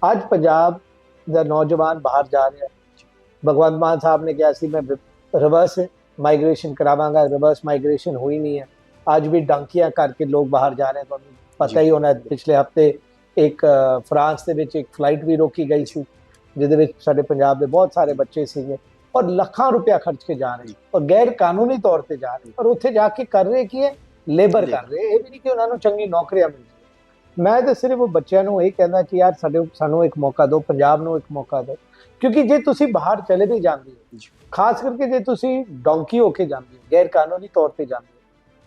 ਅੱਜ ਪੰਜਾਬ ਦਾ ਨੌਜਵਾਨ ਬਾਹਰ ਜਾ ਰਿਹਾ। ਭਗਵੰਤ ਮਾਨ ਸਾਹਿਬ ਨੇ ਕਿਹਾ ਸੀ ਮੈਂ ਰਿਵਰਸ ਮਾਈਗ੍ਰੇਸ਼ਨ ਕਰਾਵਾਂਗਾ ਰਿਵਰਸ ਮਾਈਗ੍ਰੇਸ਼ਨ ਹੋਈ ਨਹੀਂ ਹੈ। ਅੱਜ ਵੀ ਡੰਕੀਆਂ ਕਰਕੇ ਲੋਕ ਬਾਹਰ ਜਾ ਰਹੇ ਹਨ ਤੁਹਾਨੂੰ ਪਤਾ ਹੀ ਹੋਣਾ ਪਿਛਲੇ ਹਫ਼ਤੇ ਇੱਕ ਫਰਾਂਸ ਦੇ ਵਿੱਚ ਇੱਕ ਫਲਾਈਟ ਵੀ ਰੋਕੀ ਗਈ ਸੀ ਜਿਹਦੇ ਵਿੱਚ ਸਾਡੇ ਪੰਜਾਬ ਦੇ ਬਹੁਤ ਸਾਰੇ ਬੱਚੇ ਸੀਗੇ ਔਰ ਲੱਖਾਂ ਰੁਪਇਆ ਖਰਚ ਕੇ ਜਾ ਰਹੇ। ਔਰ ਗੈਰ ਕਾਨੂੰਨੀ ਤੌਰ ਤੇ ਜਾ ਰਹੇ। ਔਰ ਉੱਥੇ ਜਾ ਕੇ ਕਰ ਰਹੇ ਕੀ ਹੈ? ਲੇਬਰ ਕਰ ਰਹੇ। ਇਹ ਵੀ ਨਹੀਂ ਕਿ ਉਹਨਾਂ ਨੂੰ ਚੰਗੀ ਨੌਕਰੀਆਂ ਮਿਲ ਮੈਂ ਤਾਂ ਸਿਰਫ ਉਹ ਬੱਚਿਆਂ ਨੂੰ ਇਹ ਕਹਿੰਦਾ ਕਿ ਯਾਰ ਸਾਡੇ ਸਾਨੂੰ ਇੱਕ ਮੌਕਾ ਦਿਓ ਪੰਜਾਬ ਨੂੰ ਇੱਕ ਮੌਕਾ ਦਿਓ। ਕਿਉਂਕਿ ਜੇ ਤੁਸੀਂ ਬਾਹਰ ਚਲੇ ਵੀ ਜਾਂਦੇ ਹੋ। ਖਾਸ ਕਰਕੇ ਜੇ ਤੁਸੀਂ ਡੌਂਕੀ ਹੋ ਕੇ ਜਾਂਦੇ ਹੋ ਗੈਰ ਕਾਨੂੰਨੀ ਤੌਰ ਤੇ ਜਾਂਦੇ ਹੋ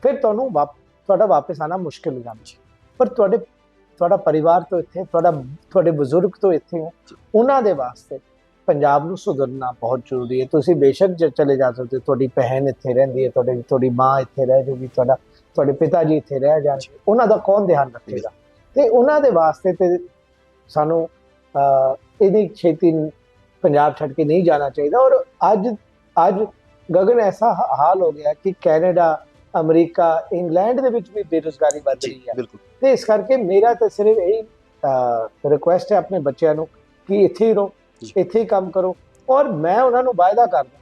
ਫਿਰ ਤੁਹਾਨੂੰ ਤੁਹਾਡਾ ਵਾਪਸ ਆਣਾ ਮੁਸ਼ਕਿਲ ਹੋ ਜਾਂਦਾ। ਪਰ ਤੁਹਾਡੇ ਤੁਹਾਡਾ ਪਰਿਵਾਰ ਤੋਂ ਇੱਥੇ ਤੁਹਾਡਾ ਤੁਹਾਡੇ ਬਜ਼ੁਰਗ ਤੋਂ ਇੱਥੇ ਹੋ ਉਹਨਾਂ ਦੇ ਵਾਸਤੇ ਪੰਜਾਬ ਨੂੰ ਸੁਧਰਨਾ ਬਹੁਤ ਜ਼ਰੂਰੀ ਹੈ। ਤੁਸੀਂ ਬੇਸ਼ੱਕ ਜੇ ਚਲੇ ਜਾ ਸਕਦੇ ਤੁਹਾਡੀ ਭੈਣ ਇੱਥੇ ਰਹਿੰਦੀ ਹੈ ਤੁਹਾਡੀ ਤੁਹਾਡੀ ਮਾਂ ਇੱਥੇ ਰਹਿ ਜੂਗੀ ਤੁਹਾਡਾ ਤੁਹਾਡੇ ਪਿਤਾ ਜੀ ਇੱਥੇ ਰਹਿ ਜਾਣਗੇ। ਉਹਨਾਂ ਦਾ ਕੌਣ ਧਿਆਨ ਰੱਖੇਗਾ? ਤੇ ਉਹਨਾਂ ਦੇ ਵਾਸਤੇ ਤੇ ਸਾਨੂੰ ਇਹਦੀ ਛੇਤੀ ਪੰਜਾਬ ਛੱਡ ਕੇ ਨਹੀਂ ਜਾਣਾ ਚਾਹੀਦਾ। ਔਰ ਅੱਜ ਅੱਜ ਗਗਨ ਐਸਾ ਹਾਲ ਹੋ ਗਿਆ ਕਿ ਕੈਨੇਡਾ ਅਮਰੀਕਾ ਇੰਗਲੈਂਡ ਦੇ ਵਿੱਚ ਵੀ ਬੇਰੁਜ਼ਗਾਰੀ ਵੱਧ ਰਹੀ ਹੈ। ਤੇ ਇਸ ਕਰਕੇ ਮੇਰਾ ਤਾਂ ਸਿਰਫ ਇਹ ਰਿਕੁਐਸਟ ਹੈ ਆਪਣੇ ਬੱਚਿਆਂ ਨੂੰ ਕਿ ਇੱਥੇ ਹੀ ਰਹੋ। ਇੱਥੇ ਹੀ ਕੰਮ ਕਰੋ। ਔਰ ਮੈਂ ਉਹਨਾਂ ਨੂੰ ਵਾਅਦਾ ਕਰਦਾ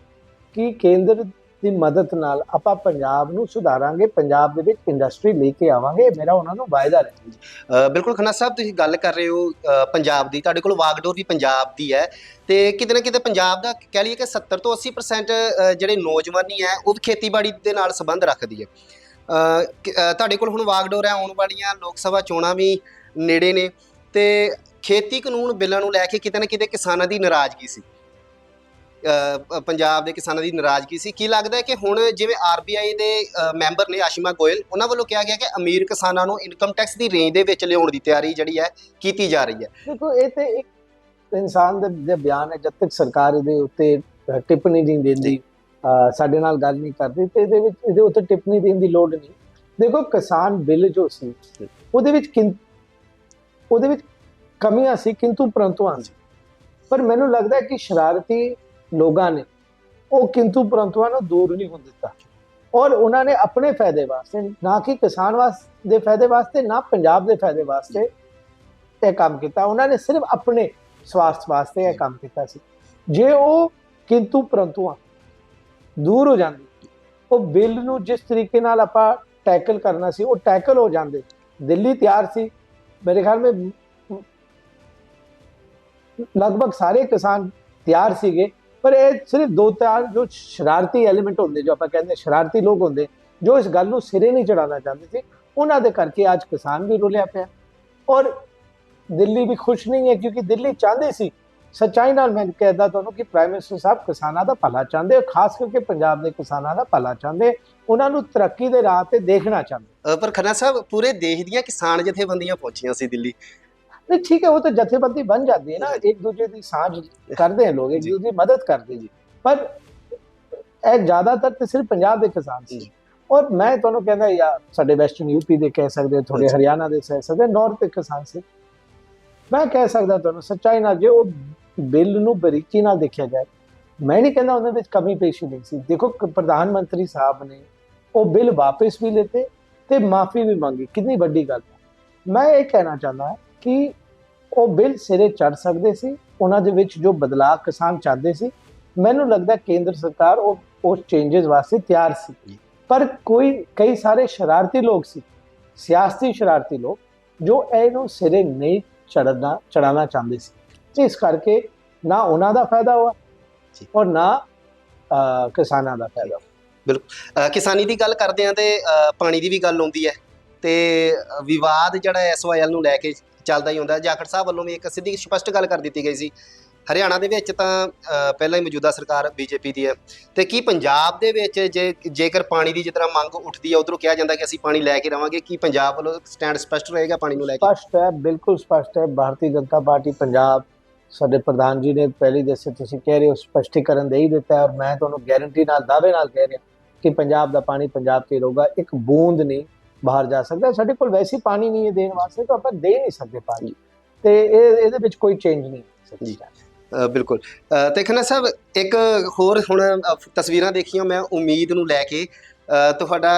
ਕਿ ਕੇਂਦਰ ਦੀ ਮਦਦ ਨਾਲ ਆਪਾਂ ਪੰਜਾਬ ਨੂੰ ਸੁਧਾਰਾਂਗੇ ਪੰਜਾਬ ਦੇ ਵਿੱਚ ਇੰਡਸਟਰੀ ਲੈ ਕੇ ਆਵਾਂਗੇ ਇਹ ਮੇਰਾ ਉਹਨਾਂ ਨੂੰ ਵਾਅਦਾ ਹੈ ਅ, ਬਿਲਕੁਲ ਖੰਨਾ ਸਾਹਿਬ ਤੁਸੀਂ ਗੱਲ ਕਰ ਰਹੇ ਹੋ ਅ, ਪੰਜਾਬ ਦੀ ਤੁਹਾਡੇ ਕੋਲ ਵਾਗਡੋਰ ਵੀ ਪੰਜਾਬ ਦੀ ਹੈ ਤੇ ਕਿਤੇ ਨਾ ਕਿਤੇ ਪੰਜਾਬ ਦਾ ਕਹਿ ਲਈਏ ਕਿ 70 ਤੋਂ 80% ਅ, ਜਿਹੜੇ ਨੌਜਵਾਨੀ ਹੈ ਉਹ ਵੀ ਖੇਤੀਬਾੜੀ ਦੇ ਨਾਲ ਸੰਬੰਧ ਰੱਖਦੀ ਹੈ। ਅ, ਕਿ- ਅ, ਤੁਹਾਡੇ ਕੋਲ ਹੁਣ ਵਾਗਡੋਰ ਹੈ ਆਉਣ ਵਾਲੀਆਂ ਲੋਕ ਸਭਾ ਚੋਣਾਂ ਵੀ ਨੇੜੇ ਨੇ ਤੇ ਖੇਤੀ ਕਾਨੂੰਨ ਬਿੱਲਾਂ ਨੂੰ ਲੈ ਕੇ ਕਿਤੇ ਨਾ ਕਿਤੇ ਕਿਸਾਨਾਂ ਦੀ ਨਾਰਾਜ਼ਗੀ ਸੀ। ਪੰਜਾਬ ਦੇ ਕਿਸਾਨਾਂ ਦੀ ਨਾਰਾਜ਼ਗੀ ਸੀ। ਕੀ ਲੱਗਦਾ ਹੈ ਕਿ ਹੁਣ ਜਿਵੇਂ ਆਰਬੀਆਈ ਦੇ ਮੈਂਬਰ ਨੇ ਆਸ਼ਿਮਾ ਗੋਇਲ ਉਹਨਾਂ ਵੱਲੋਂ ਕਿਹਾ ਗਿਆ ਕਿ ਅਮੀਰ ਕਿਸਾਨਾਂ ਨੂੰ ਇਨਕਮ ਟੈਕਸ ਦੀ ਰੇਂਜ ਦੇ ਵਿੱਚ ਲਿਆਉਣ ਦੀ ਤਿਆਰੀ ਜਿਹੜੀ ਹੈ ਕੀਤੀ ਜਾ ਰਹੀ ਹੈ। ਦੇਖੋ ਇਹ ਤੇ ਇੱਕ ਇਨਸਾਨ ਦੇ ਬਿਆਨ ਹੈ ਜਦ ਤੱਕ ਸਰਕਾਰ ਇਹਦੇ ਉੱਤੇ ਟਿੱਪਣੀ ਨਹੀਂ ਦਿੰਦੀ ਸਾਡੇ ਨਾਲ ਗੱਲ ਨਹੀਂ ਕਰਦੀ ਤੇ ਇਹਦੇ ਵਿੱਚ ਇਹਦੇ ਉੱਤੇ ਟਿੱਪਣੀ ਦੇਣ ਦੀ ਲੋੜ ਨਹੀਂ। ਦੇਖੋ ਕਿਸਾਨ ਬਿੱਲ ਜੋ ਸੀ ਉਹਦੇ ਵਿੱਚ ਕਿੰ ਉਹਦੇ ਵਿੱਚ ਕਮੀਆਂ ਸੀ ਕਿੰਤੂ ਪਰੰਤੂਆਂ ਸੀ ਪਰ ਮੈਨੂੰ ਲੱਗਦਾ ਹੈ ਕਿ ਸ਼ਰਾਰਤੀ ਲੋਕਾਂ ਨੇ, ਉਹ ਕਿੰਤੂ ਪਰੰਤੂਆਂ ਨੂੰ ਦੂਰ ਨਹੀਂ ਹੋਣ ਦਿੱਤਾ। ਔਰ ਉਹਨਾਂ ਨੇ ਆਪਣੇ ਫਾਇਦੇ ਵਾਸਤੇ, ਨਾ ਕਿ ਕਿਸਾਨ ਵਾਸਤੇ ਦੇ ਫਾਇਦੇ ਵਾਸਤੇ, ਨਾ ਪੰਜਾਬ ਦੇ ਫਾਇਦੇ ਵਾਸਤੇ ਇਹ ਕੰਮ ਕੀਤਾ। ਉਹਨਾਂ ਨੇ ਸਿਰਫ ਆਪਣੇ ਸਵਾਰਥ ਵਾਸਤੇ ਇਹ ਕੰਮ ਕੀਤਾ ਸੀ। ਜੇ ਉਹ ਕਿੰਤੂ ਪਰੰਤੂਆਂ ਦੂਰ ਹੋ ਜਾਂਦੇ, ਉਹ ਬਿੱਲ ਨੂੰ ਜਿਸ ਤਰੀਕੇ ਨਾਲ ਆਪਾਂ ਟੈਕਲ ਕਰਨਾ ਸੀ, ਉਹ ਟੈਕਲ ਹੋ ਜਾਂਦੇ। ਦਿੱਲੀ ਤਿਆਰ ਸੀ। ਮੇਰੇ ਖਿਆਲ ਮੇ, ਲਗਭਗ ਸਾਰੇ ਕਿਸਾਨ ਤਿਆਰ ਸੀਗੇ। ਪਰ ਇਹ ਸਿਰਫ ਦੋ ਚਾਰ ਜੋ ਸ਼ਰਾਰਤੀ ਐਲੀਮੈਂਟ ਹੁੰਦੇ, ਜੋ ਆਪਾਂ ਕਹਿੰਦੇ ਸ਼ਰਾਰਤੀ ਲੋਕ ਹੁੰਦੇ, ਜੋ ਇਸ ਗੱਲ ਨੂੰ ਸਿਰੇ ਨਹੀਂ ਚੜਾਉਣਾ ਚਾਹੁੰਦੇ ਸੀ, ਉਹਨਾਂ ਦੇ ਕਰਕੇ ਅੱਜ ਕਿਸਾਨ ਵੀ ਰੁਲਿਆ ਪਿਆ। ਔਰ ਦਿੱਲੀ ਵੀ ਖੁਸ਼ ਨਹੀਂ ਹੈ, ਕਿਉਂਕਿ ਦਿੱਲੀ ਚਾਹੁੰਦੇ ਸੀ, ਸੱਚਾਈ ਨਾਲ ਮੈਂ ਕਹਿੰਦਾ ਤੁਹਾਨੂੰ ਕਿ ਪ੍ਰਾਈਮ ਮਿਨਿਸਟਰ ਸਾਹਿਬ ਕਿਸਾਨਾਂ ਦਾ ਭਲਾ ਚਾਹੁੰਦੇ ਔਰ ਖਾਸ ਕਰਕੇ ਪੰਜਾਬ ਦੇ ਕਿਸਾਨਾਂ ਦਾ ਭਲਾ ਚਾਹੁੰਦੇ ਉਹਨਾਂ ਨੂੰ ਤਰੱਕੀ ਦੇ ਰਾਹ ਤੇ ਦੇਖਣਾ ਚਾਹੁੰਦੇ ਪਰ ਖੰਨਾ ਸਾਹਿਬ, ਪੂਰੇ ਦੇਸ਼ ਦੀਆਂ ਕਿਸਾਨ ਜਥੇਬੰਦੀਆਂ ਪਹੁੰਚੀਆਂ ਸੀ ਦਿੱਲੀ। ਨਹੀਂ ਠੀਕ ਹੈ ਉਹ ਤਾਂ ਜਥੇਬੰਦੀ ਬਣ ਜਾਂਦੀ ਹੈ ਨਾ ਇੱਕ ਦੂਜੇ ਦੀ ਸਾਂਝ ਕਰਦੇ ਲੋਕ ਇੱਕ ਜੀ। ਦੂਜੇ ਦੀ ਮਦਦ ਕਰਦੇ ਜੀ ਪਰ ਇਹ ਜ਼ਿਆਦਾਤਰ ਤੇ ਸਿਰਫ ਪੰਜਾਬ ਦੇ ਕਿਸਾਨ ਸੀ। ਔਰ ਮੈਂ ਤੁਹਾਨੂੰ ਕਹਿੰਦਾ ਯਾ ਸਾਡੇ ਵੈਸਟਰਨ ਯੂਪੀ ਦੇ ਕਹਿ ਸਕਦੇ ਥੋੜੇ। ਹਰਿਆਣਾ ਦੇ ਕਹਿ ਸਕਦੇ ਨਾਰਥ ਦੇ ਕਿਸਾਨ ਸੀ ਮੈਂ ਕਹਿ ਸਕਦਾ ਤੁਹਾਨੂੰ ਸੱਚਾਈ ਨਾਲ ਜੇ ਉਹ ਬਿੱਲ ਨੂੰ ਬਰੀਕੀ ਨਾਲ ਦੇਖਿਆ ਜਾਏ ਮੈਂ ਨਹੀਂ ਕਹਿੰਦਾ ਉਹਦੇ ਵਿੱਚ ਕਮੀ ਪੇਸ਼ੀ ਨਹੀਂ ਸੀ ਦੇਖੋ ਪ੍ਰਧਾਨ ਮੰਤਰੀ ਸਾਹਿਬ ਨੇ ਉਹ ਬਿੱਲ ਵਾਪਸ ਵੀ ਲਿੱਤੇ ਤੇ ਮਾਫੀ ਵੀ ਮੰਗੀ ਕਿੰਨੀ ਵੱਡੀ ਗੱਲ ਹੈ ਮੈਂ ਇਹ ਕਹਿਣਾ ਚਾਹੁੰਦਾ ਹਾਂ ਕਿ ਉਹ ਬਿੱਲ ਸਿਰੇ ਚੜ ਸਕਦੇ ਸੀ ਉਹਨਾਂ ਦੇ ਵਿੱਚ ਜੋ ਬਦਲਾਅ ਕਿਸਾਨ ਚਾਹੁੰਦੇ ਸੀ ਮੈਨੂੰ ਲੱਗਦਾ ਕੇਂਦਰ ਸਰਕਾਰ ਉਹ ਉਸ ਚੇਂਜਸ ਵਾਸਤੇ ਤਿਆਰ ਸੀ। ਪਰ ਕੋਈ ਕਈ ਸਾਰੇ ਸ਼ਰਾਰਤੀ ਲੋਕ ਸੀ ਸਿਆਸਤੀ ਸ਼ਰਾਰਤੀ ਲੋਕ ਜੋ ਇਹਨੂੰ ਸਿਰੇ ਨਹੀਂ ਚੜਨਾ ਚੜਾਉਣਾ ਚਾਹੁੰਦੇ ਸੀ ਇਸ ਕਰਕੇ ਨਾ ਉਹਨਾਂ ਦਾ ਫਾਇਦਾ ਹੋਇਆ। ਔਰ ਨਾ ਕਿਸਾਨਾਂ ਦਾ ਫਾਇਦਾ। ਅ, ਕਿਸਾਨੀ ਦੀ ਗੱਲ ਕਰਦੇ ਆ ਤੇ ਪਾਣੀ ਦੀ ਵੀ ਗੱਲ ਆਉਂਦੀ ਹੈ ਤੇ ਵਿਵਾਦ ਜਿਹੜਾ ਐਸਵਾਈਐਲ ਨੂੰ ਲੈ ਕੇ ਚੱਲਦਾ ਹੀ ਹੁੰਦਾ ਜਾਖੜ ਸਾਹਿਬ ਵੱਲੋਂ ਵੀ ਇੱਕ ਸਿੱਧੀ ਸਪਸ਼ਟ ਗੱਲ ਕਰ ਦਿੱਤੀ ਗਈ ਸੀ। ਹਰਿਆਣਾ ਦੇ ਵਿੱਚ ਤਾਂ ਪਹਿਲਾਂ ਹੀ ਮੌਜੂਦਾ ਸਰਕਾਰ ਬੀਜੇਪੀ ਦੀ ਹੈ। ਤੇ ਕੀ ਪੰਜਾਬ ਦੇ ਵਿੱਚ ਜੇ, ਜੇਕਰ ਪਾਣੀ ਦੀ ਜਿਸ ਤਰ੍ਹਾਂ ਮੰਗ ਉੱਠਦੀ ਹੈ, ਉਧਰੋਂ ਕਿਹਾ ਜਾਂਦਾ ਕਿ ਅਸੀਂ ਪਾਣੀ ਲੈ ਕੇ ਰਵਾਂਗੇ ਕੀ ਪੰਜਾਬ ਵੱਲੋਂ ਸਟੈਂਡ ਸਪਸ਼ਟ ਰਹੇਗਾ ਪਾਣੀ ਨੂੰ ਲੈ ਕੇ? ਸਪਸ਼ਟ ਹੈ, ਬਿਲਕੁਲ ਸਪਸ਼ਟ ਹੈ। ਭਾਰਤੀ ਜਨਤਾ ਪਾਰਟੀ ਪੰਜਾਬ, ਸਾਡੇ ਪ੍ਰਧਾਨ ਜੀ ਨੇ ਪਹਿਲੀ ਜੈਸੇ ਤੁਸੀਂ ਕਹਿ ਰਹੇ ਹੋ, ਸਪਸ਼ਟੀਕਰਨ ਦੇ ਹੀ ਦਿੱਤਾ ਔਰ ਮੈਂ ਤੁਹਾਨੂੰ ਗਾਰੰਟੀ ਨਾਲ, ਦਾਅਵੇ ਨਾਲ ਕਹਿ ਰਿਹਾ ਕਿ ਪੰਜਾਬ ਦਾ ਪਾਣੀ ਪੰਜਾਬ 'ਤੇ ਹੀ ਰਹੂਗਾ। ਇੱਕ ਬੂੰਦ ਨਹੀਂ ਬਾਹਰ ਜਾ ਸਕਦਾ ਸਾਡੇ ਕੋਲ ਵੈਸੀ ਪਾਣੀ ਨਹੀਂ ਹੈ ਦੇਣ ਵਾਸਤੇ ਤਾਂ ਆਪਾਂ ਦੇ ਨਹੀਂ ਸਕਦੇ ਪਾਣੀ। ਤੇ ਇਹ ਇਹਦੇ ਵਿੱਚ ਕੋਈ ਚੇਂਜ ਨਹੀਂ ਜੀ। ਬਿਲਕੁਲ। ਤੇ ਖੰਨਾ ਸਾਹਿਬ ਇੱਕ ਹੋਰ ਹੁਣ ਤਸਵੀਰਾਂ ਦੇਖੀਆਂ ਮੈਂ ਉਮੀਦ ਨੂੰ ਲੈ ਕੇ। ਤੁਹਾਡਾ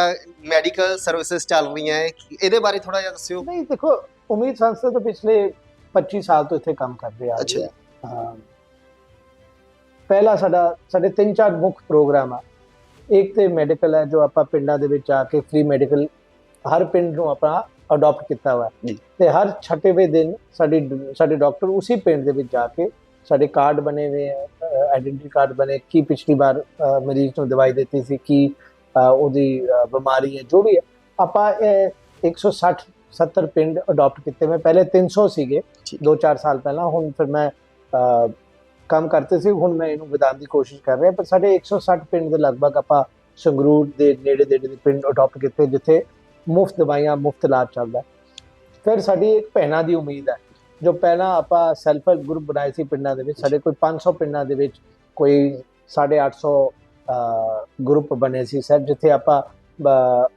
ਮੈਡੀਕਲ ਸਰਵਿਸਿਜ਼ ਚੱਲ ਰਹੀਆਂ ਹੈ ਇਹਦੇ ਬਾਰੇ ਥੋੜਾ ਜਿਹਾ ਦੱਸਿਓ। ਨਹੀਂ ਦੇਖੋ ਉਮੀਦ ਸੰਸਥਾ ਤੋਂ ਪਿਛਲੇ 25 ਸਾਲ ਤੋਂ ਇੱਥੇ ਕੰਮ ਕਰਦੇ ਆ ਰਹੇ ਅੱਛਾ। ਹਾਂ। ਪਹਿਲਾ ਸਾਡਾ ਸਾਡੇ ਤਿੰਨ ਚਾਰ ਮੁੱਖ ਪ੍ਰੋਗਰਾਮ ਆ। ਇੱਕ ਤੇ ਮੈਡੀਕਲ ਹੈ ਜੋ ਆਪਾਂ ਪਿੰਡਾਂ ਦੇ ਵਿੱਚ ਆ ਕੇ ਫ੍ਰੀ ਮੈਡੀਕਲ ਹਰ ਪਿੰਡ ਨੂੰ ਆਪਾਂ ਅਡਾਪਟ ਕੀਤਾ ਹੋਇਆ। ਤੇ ਹਰ ਛਠੇਵੇਂ ਦਿਨ ਸਾਡੀ ਸਾਡੇ ਡਾਕਟਰ ਉਸੇ ਪਿੰਡ ਦੇ ਵਿੱਚ ਜਾ ਕੇ ਸਾਡੇ ਕਾਰਡ ਬਣੇ ਹੋਏ ਆ ਆਇਡੈਂਟੀ ਕਾਰਡ ਬਣੇ ਕੀ ਪਿਛਲੀ ਵਾਰ ਮਰੀਜ਼ ਨੂੰ ਦਵਾਈ ਦਿੱਤੀ ਸੀ ਕੀ ਉਹਦੀ ਬਿਮਾਰੀ ਹੈ ਜੋ ਵੀ ਹੈ ਆਪਾਂ ਇਹ 160 70 ਪਿੰਡ ਅਡਾਪਟ ਕੀਤੇ ਮੈਂ ਪਹਿਲੇ 300 ਸੀਗੇ ਠੀਕ। 2-4 ਸਾਲ ਪਹਿਲਾਂ ਹੁਣ ਫਿਰ ਮੈਂ ਕੰਮ ਕਰਤੇ ਸੀ ਹੁਣ ਮੈਂ ਇਹਨੂੰ ਵਧਾਉਣ ਦੀ ਕੋਸ਼ਿਸ਼ ਕਰ ਰਿਹਾ ਪਰ ਸਾਡੇ 160 ਪਿੰਡ ਦੇ ਲਗਭਗ ਆਪਾਂ ਸੰਗਰੂਰ ਦੇ ਨੇੜੇ ਦੇ ਪਿੰਡ ਅਡਾਪਟ ਕੀਤੇ ਜਿੱਥੇ ਮੁਫਤ ਦਵਾਈਆਂ ਮੁਫਤ ਇਲਾਜ ਚੱਲਦਾ। ਫਿਰ ਸਾਡੀ ਇੱਕ ਭੈਣਾਂ ਦੀ ਉਮੀਦ ਹੈ ਜੋ ਪਹਿਲਾਂ ਆਪਾਂ ਸੈਲਫ ਹੈਲਪ ਗਰੁੱਪ ਬਣਾਏ ਸੀ ਪਿੰਡਾਂ ਦੇ ਵਿੱਚ ਸਾਡੇ ਕੋਈ 500 ਪਿੰਡਾਂ ਦੇ ਵਿੱਚ ਕੋਈ 850 ਗਰੁੱਪ ਬਣੇ ਸੀ ਸਰ ਜਿੱਥੇ ਆਪਾਂ